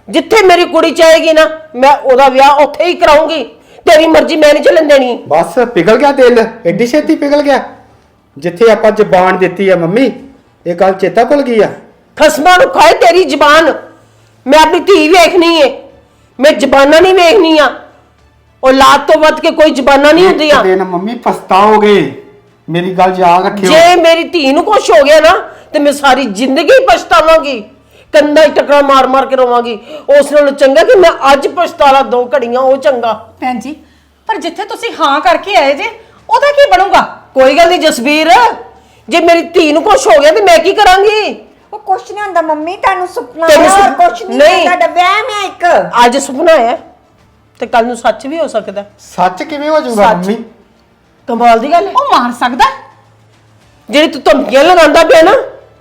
Speaker 10: ਜਿੱਥੇ ਮੇਰੀ ਕੁੜੀ ਚਾਹੇਗੀ ਨਾ ਮੈਂ ਉਹਦਾ ਵਿਆਹ ਉੱਥੇ ਹੀ ਕਰਾਉਂਗੀ। ਤੇਰੀ ਮਰਜ਼ੀ ਮੈਂ ਨਹੀਂ ਚੱਲਣ ਦੇਣੀ।
Speaker 9: ਬਸ ਪਿਘਲ ਗਿਆ ਦਿਲ ਐਡੀ ਛੇਤੀ ਪਿਘਲ ਗਿਆ। ਜਿੱਥੇ ਆਪਾਂ ਜ਼ਬਾਨ ਦਿੱਤੀ ਆ ਮੰਮੀ ਇਹ ਗੱਲ ਚੇਤਾ ਭੁੱਲ ਗਈ ਆ।
Speaker 10: ਖਸਮਾਂ ਨੂੰ ਖਾਏ ਤੇਰੀ ਜ਼ਬਾਨ। ਮੈਂ ਆਪਣੀ ਧੀ ਵੇਖਣੀ ਏ। ਮੈਂ ਜ਼ਬਾਨਾਂ ਨਹੀਂ ਵੇਖਣੀਆਂ ਔਲਾਦ ਤੋਂ ਵੱਧ ਕੇ ਕੋਈ ਜ਼ਬਾਨਾਂ ਨਹੀਂ
Speaker 9: ਇੱਕ
Speaker 10: ਹੁੰਦੀਆਂ।
Speaker 9: ਦਿਨ ਮੰਮੀ ਪਛਤਾਓਗੇ। ਮੇਰੀ ਗੱਲ ਯਾਦ ਰੱਖਿਓ।
Speaker 10: ਜੇ ਮੇਰੀ ਧੀ ਨੂੰ ਕੁਝ ਹੋ ਗਿਆ ਨਾ ਤੇ ਮੈਂ ਸਾਰੀ ਜ਼ਿੰਦਗੀ ਪਛਤਾਵਾਂਗੀ। ਕੰਦਾ ਹੀ ਟਕਰਾ ਮਾਰ ਮਾਰ ਕੇ ਰੋਵਾਂਗੀ। ਉਸ ਨਾਲੋਂ ਚੰਗਾ ਕਿ ਮੈਂ ਅੱਜ ਪਛਤਾਲਾ ਦੋ ਘੜੀਆਂ ਉਹ ਚੰਗਾ।
Speaker 7: ਭੈਣ ਜੀ ਪਰ ਜਿੱਥੇ ਤੁਸੀਂ ਹਾਂ ਕਰਕੇ ਆਏ ਜੇ ਉਹਦਾ ਕੀ ਬਣੂਗਾ?
Speaker 10: ਕੋਈ ਗੱਲ ਨਹੀਂ ਜਸਵੀਰ ਜੇ ਮੇਰੀ ਧੀ ਨੂੰ ਕੁਝ ਹੋ ਗਿਆ ਤੇ ਮੈਂ ਕੀ ਕਰਾਂਗੀ?
Speaker 8: ਉਹ ਕੁਛ ਨਹੀਂ ਹੁੰਦਾ ਮੰਮੀ ਤੁਹਾਨੂੰ ਸੁਪਨਾ
Speaker 10: ਤੈਨੂੰ
Speaker 8: ਹੈ
Speaker 10: ਸੁਪ-
Speaker 8: ਕੁਛ ਨਹੀਂ
Speaker 10: ਨਹੀਂ।
Speaker 8: ਤੁਹਾਡਾ ਵਹਿਮ ਹੈ ਇੱਕ।
Speaker 10: ਅੱਜ ਸੁਪਨਾ ਹੈ ਤੇ ਕੱਲ ਨੂੰ ਸੱਚ ਵੀ ਹੋ ਸਕਦਾ।
Speaker 9: ਸੱਚ ਕਿਵੇਂ ਹੋ ਜਾਊਗਾ
Speaker 10: ਸੱਚ।
Speaker 9: ਮੰਮੀ?
Speaker 10: ਕਮਾਲ ਦੀ ਗੱਲ ਹੈ।
Speaker 7: ਉਹ ਮਾਰ ਸਕਦਾ ਹੈ?
Speaker 10: ਜਿਹੜੀ ਤੂੰ ਧਮਕੀਆਂ ਲਗਾਉਂਦਾ ਪਿਆ ਨਾ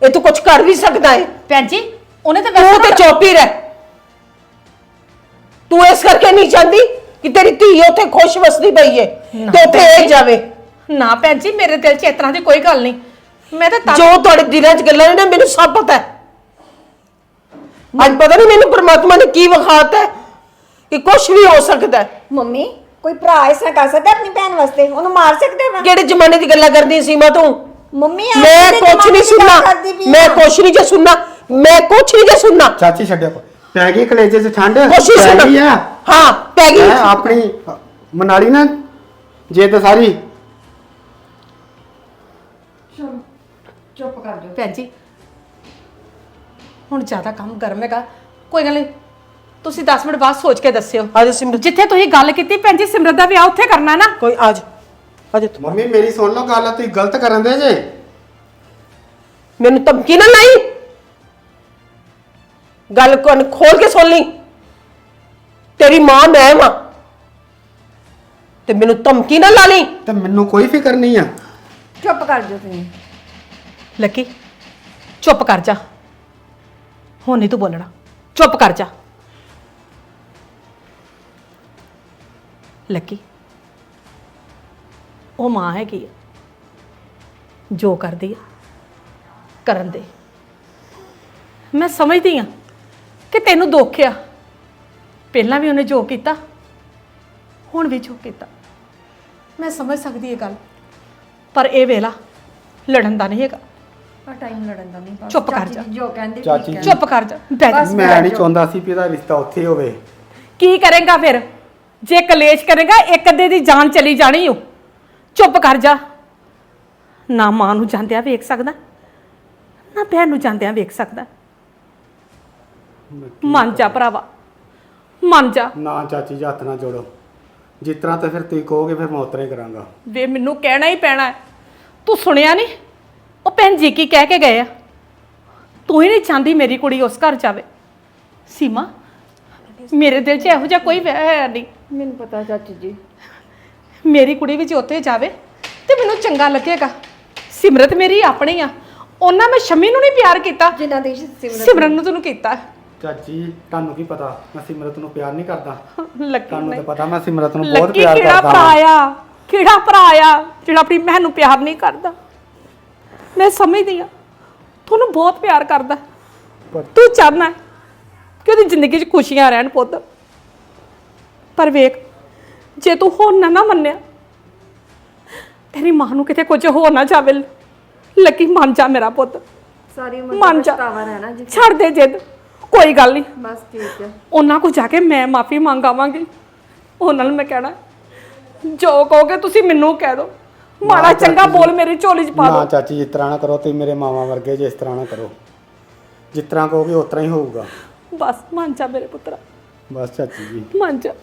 Speaker 10: ਇਹ ਤੂੰ ਕੁਝ ਕਰ ਵੀ ਸਕਦਾ ਹੈ।
Speaker 7: ਭੈਣ ਜੀ ਉਹਨੇ ਤਾਂ
Speaker 10: ਤੂੰ ਚੁੱਪ ਹੀ ਰਹਿ। ਤੂੰ ਇਸ ਕਰਕੇ ਨਹੀਂ ਚਾਹੁੰਦੀ ਕਿ ਤੇਰੀ ਧੀ ਉੱਥੇ ਖੁਸ਼ ਵਸਦੀ ਪਈ ਏ ਤੇ ਉੱਥੇ ਇਹ ਜਾਵੇ।
Speaker 7: ਨਾ ਭੈਣ ਜੀ ਮੇਰੇ ਦਿਲ 'ਚ ਇਸ ਤਰ੍ਹਾਂ ਦੀ ਕੋਈ ਗੱਲ ਨਹੀਂ। ਮੈਂ ਤਾਂ ਤਾਂ
Speaker 10: ਜੋ ਤੁਹਾਡੇ ਦਿਲਾਂ 'ਚ ਗੱਲਾਂ ਨੇ ਨਾ ਮੈਨੂੰ ਸਭ ਪਤਾ ਹੈ। ਅੱਜ ਪਤਾ ਨਹੀਂ ਮੈਨੂੰ ਪ੍ਰਮਾਤਮਾ ਨੇ ਕੀ ਵਿਖਾਤਾ ਹੈ ਕਿ ਕੁਝ ਵੀ ਹੋ ਸਕਦਾ ਹੈ।
Speaker 8: ਮੰਮੀ ਕੋਈ ਭਰਾ ਇਸ ਤਰ੍ਹਾਂ ਕਰ ਸਕਦਾ ਆਪਣੀ ਭੈਣ ਵਾਸਤੇ? ਉਹਨੂੰ ਮਾਰ ਸਕਦਾ ਵਾ?
Speaker 10: ਕਿਹੜੇ ਜ਼ਮਾਨੇ ਦੀ ਗੱਲਾਂ ਕਰਦੀ ਸੀਮਾ ਤੂੰ?
Speaker 8: ਮੰਮੀ ਆਪ
Speaker 10: ਮੈਂ ਕੁਝ
Speaker 8: ਜ਼ਮਾਨੇ
Speaker 10: ਨਹੀਂ
Speaker 8: ਦੀ
Speaker 10: ਸੁਣਨਾ।
Speaker 8: ਗੱਲ ਕਰਦੀ ਪਈ
Speaker 10: ਮੈਂ
Speaker 8: ਆ।
Speaker 10: ਕੁਝ ਨਹੀਂ ਜੇ ਸੁਣਨਾ। ਮੈਂ ਕੁਝ ਨਹੀਂ ਜੇ ਸੁਣਨਾ।
Speaker 9: ਚਾਚੀ ਛੱਡਿਆ ਪਾ- ਪੈ ਗਈ ਕਲੇਜੇ 'ਚ ਠੰਡ?
Speaker 10: ਕੋਸ਼ਿਸ਼
Speaker 9: ਪੈ ਗਈ ਆ?
Speaker 10: ਹਾਂ ਪੈ ਗਈ।
Speaker 9: ਹੈਂ, ਆਪਣੀ ਮਨਾਲੀ ਨਾ? ਜੇ ਤਾਂ ਸਾਰੀ
Speaker 8: ਚੁੱਪ ਕਰ ਜਾਓ।
Speaker 7: ਭੈਣ ਜੀ ਹੁਣ ਜ਼ਿਆਦਾ ਕੰਮ ਗਰਮ ਹੈਗਾ। ਕੋਈ ਗੱਲ ਨਹੀਂ ਤੁਸੀਂ 10 ਮਿੰਟ ਬਾਅਦ ਸੋਚ ਕੇ ਦੱਸਿਓ।
Speaker 10: ਅੱਜ ਸਿਮਰਤ।
Speaker 7: ਜਿੱਥੇ ਤੁਸੀਂ ਗੱਲ ਕੀਤੀ ਭੈਣ ਜੀ ਸਿਮਰਤ ਦਾ ਵਿਆਹ ਉੱਥੇ ਕਰਨਾ ਨਾ।
Speaker 10: ਕੋਈ ਅੱਜ ਅੱਜ ਤੂੰ
Speaker 9: ਮੰਮੀ ਮੇਰੀ ਸੁਣ ਲਓ ਗੱਲ ਤੁਸੀਂ ਗਲਤ ਕਰਨ ਦੇ ਜੇ।
Speaker 10: ਮੈਨੂੰ ਧਮਕੀ ਨਾ ਲਾਈ। ਗੱਲ ਕੋਨ ਖੋਲ ਕੇ ਸੁਣ ਲਈ। ਤੇਰੀ ਮਾਂ ਮੈਂ ਵਾਂ। ਤੇ ਮੈਨੂੰ ਧਮਕੀ ਨਾ ਲਾ ਲਈ।
Speaker 9: ਤੇ ਮੈਨੂੰ ਕੋਈ ਫਿਕਰ ਨਹੀਂ ਆ।
Speaker 8: ਚੁੱਪ ਕਰ ਜਾਓ ਤੁਸੀਂ
Speaker 7: ਲੱਕੀ ਚੁੱਪ ਕਰ ਜਾ। ਹੁਣ ਨਹੀਂ ਤੂੰ ਬੋਲਣਾ। ਚੁੱਪ ਕਰ ਜਾ। ਲੱਕੀ ਉਹ ਮਾਂ ਹੈਗੀ ਆ। ਜੋ ਕਰਦੀ ਆ ਕਰਨ ਦੇ। ਮੈਂ ਸਮਝਦੀ ਆ। ਕਿ ਤੈਨੂੰ ਦੁੱਖ ਆ? ਪਹਿਲਾਂ ਵੀ ਉਹਨੇ ਜੋ ਕੀਤਾ ਹੁਣ ਵੀ ਜੋ ਕੀਤਾ। ਮੈਂ ਸਮਝ ਸਕਦੀ ਇਹ ਗੱਲ ਪਰ ਇਹ ਵੇਲਾ ਲੜਨ ਦਾ ਨਹੀਂ ਹੈਗਾ।
Speaker 8: ਪਰ ਟਾਈਮ ਲੜਨ ਦਾ ਨਹੀਂ
Speaker 7: ਚੁੱਪ ਕਰ
Speaker 8: ਚਾਚੀ
Speaker 7: ਜਾ।
Speaker 8: ਜੀ ਕਹਿੰਦੇ
Speaker 9: ਚਾਚੀ।
Speaker 7: ਚੁੱਪ ਕਰ ਜਾ। ਬਹਿ ਜਾ।
Speaker 8: ਬਸ
Speaker 9: ਮੈਂ ਨਹੀਂ। ਚਾਹੁੰਦਾ ਸੀ ਵੀ ਇਹਦਾ ਰਿਸ਼ਤਾ ਉੱਥੇ ਹੋਵੇ।
Speaker 7: ਕੀ ਕਰੇਗਾ ਫਿਰ? ਜੇ ਕਲੇਸ਼ ਕਰੇਗਾ ਇੱਕ ਅੱਧੇ ਦੀ ਜਾਨ ਚਲੀ ਜਾਣੀ ਓ। ਚੁੱਪ ਕਰ ਜਾ। ਨਾ ਮਾਂ ਨੂੰ ਜਾਂਦਿਆਂ ਵੇਖ ਸਕਦਾ ਨਾ ਭੈਣ ਨੂੰ ਜਾਂਦਿਆਂ ਵੇਖ ਸਕਦਾ। ਮੰਨ ਜਾ ਭਰਾਵਾ ਮੰਨ ਜਾ।
Speaker 9: ਨਾ ਚਾਚੀ ਜੀ ਹੱਥ ਨਾ ਜੋੜੋ। ਜਿਸ ਤਰ੍ਹਾਂ ਤੇ ਫਿਰ ਤੁਸੀਂ ਕਹੋਗੇ ਫਿਰ ਮੈਂ ਉਤਰਾ ਹੀ ਕਰਾਂਗਾ।
Speaker 7: ਵੇ ਮੈਨੂੰ ਕਹਿਣਾ ਹੀ ਪੈਣਾ ਹੈ। ਤੂੰ ਸੁਣਿਆ ਨਹੀਂ? ਉਹ ਭੈਣ ਜੀ ਕੀ ਕਹਿ ਕੇ ਗਏ ਆ? ਤੂੰ ਹੀ ਨਹੀਂ ਚਾਹੁੰਦੀ ਮੇਰੀ ਕੁੜੀ ਉਸ ਘਰ ਜਾਵੇ। ਸੀਮਾ ਮੇਰੇ ਦਿਲ 'ਚ ਇਹੋ ਜਿਹਾ ਕੋਈ ਵਹਿ ਹੈ ਨਹੀਂ।
Speaker 8: ਮੈਨੂੰ ਪਤਾ ਚਾਚੀ ਜੀ।
Speaker 7: ਮੇਰੀ ਕੁੜੀ ਵੀ ਜੇ ਉੱਥੇ ਜਾਵੇ ਤੇ ਮੈਨੂੰ ਚੰਗਾ ਲੱਗੇਗਾ। ਸਿਮਰਤ ਮੇਰੀ ਆਪਣੀ ਆ। ਉਹਨਾਂ ਮੈਂ ਸ਼ਮੀ ਨੂੰ ਨਹੀਂ ਪਿਆਰ ਕੀਤਾ।
Speaker 8: ਜਿਨ੍ਹਾਂ ਦੀ ਸਿਮਰਤ
Speaker 7: ਸਿਮਰਨ ਨੂੰ। ਤੈਨੂੰ ਕੀਤਾ।
Speaker 9: ਚਾਚੀ ਤੁਹਾਨੂੰ ਕੀ ਪਤਾ? ਮੈਂ ਸਿਮਰਤ ਨੂੰ ਪਿਆਰ ਨਹੀਂ ਕਰਦਾ।
Speaker 7: ਲੱਕੀ
Speaker 9: ਤੁਹਾਨੂੰ
Speaker 7: ਨਹੀਂ
Speaker 9: ਤਾਂ ਪਤਾ ਮੈਂ ਸਿਮਰਤ ਨੂੰ ਬਹੁਤ
Speaker 7: ਲੱਕੀ
Speaker 9: ਪਿਆਰ
Speaker 7: ਕਿਹੜਾ
Speaker 9: ਕਰਦਾ।
Speaker 7: ਭਰਾ
Speaker 9: ਹਾਂ
Speaker 7: ਆ? ਕਿਹੜਾ ਭਰਾ ਆ? ਜਿਹੜਾ ਆਪਣੀ ਭੈਣ ਨੂੰ ਪਿਆਰ ਨਹੀਂ ਕਰਦਾ? ਮੈਂ ਸਮਝਦੀ ਆ ਤੁਹਾਨੂੰ ਬਹੁਤ ਪਿਆਰ ਕਰਦਾ।
Speaker 9: ਪਰ-
Speaker 7: ਤੂੰ ਚਾਹਨਾ ਕਿ ਉਹਦੀ ਜ਼ਿੰਦਗੀ 'ਚ ਖੁਸ਼ੀਆਂ ਰਹਿਣ ਪੁੱਤ। ਪਰ ਵੇਖ ਜੇ ਤੂੰ ਹੋਰ ਨਾ ਨਾ ਮੰਨਿਆ ਤੇਰੀ ਮਾਂ ਨੂੰ ਕਿਤੇ ਕੁਝ ਹੋ ਨਾ ਜਾਵੇ। ਲੱਕੀ ਮੰਨ ਜਾ ਮੇਰਾ ਪੁੱਤ।
Speaker 8: ਸਾਰੀ ਉਮਰ
Speaker 7: ਮੰਨ
Speaker 8: ਦਾ
Speaker 7: ਜਾ।
Speaker 8: ਪਛਤਾਵਾ ਰਹਿਣਾ ਜੀ।
Speaker 7: ਛੱਡ ਦੇ ਜਿੱਦ। ਕੋਈ ਗੱਲ ਨਹੀਂ।
Speaker 8: ਬਸ ਠੀਕ ਹੈ।
Speaker 7: ਉਹਨਾਂ ਕੋਲ ਜਾ ਕੇ ਮੈਂ ਮਾਫੀ ਮੰਗਾਵਾਂਗੀ। ਉਹਨਾਂ ਨੂੰ ਮੈਂ ਕਹਿਣਾ ਜੋ ਕਹੋਗੇ ਤੁਸੀਂ ਮੈਨੂੰ ਕਹਿ ਦਿਓ। ਮਾੜਾ ਚੰਗਾ ਬੋਲ ਮੇਰੀ ਝੋਲੀ 'ਚ ਪਾ
Speaker 9: ਨਾ
Speaker 7: ਦਿਓ।
Speaker 9: ਚਾਚੀ ਜਿਸ ਤਰ੍ਹਾਂ ਨਾ ਕਰੋ ਤੁਸੀਂ ਮੇਰੇ ਮਾਵਾ ਵਰਗੇ ਜੇ ਇਸ ਤਰ੍ਹਾਂ ਨਾ ਕਰੋ। ਜਿਸ ਤਰ੍ਹਾਂ ਕਹੋਗੇ ਉਸ ਤਰ੍ਹਾਂ ਹੀ ਹੋਊਗਾ।
Speaker 7: ਬਸ ਮੰਨ ਜਾ ਮੇਰੇ ਪੁੱਤਰਾ।
Speaker 9: ਬਸ ਚਾਚੀ ਜੀ।
Speaker 7: ਮੰਨ ਜਾ।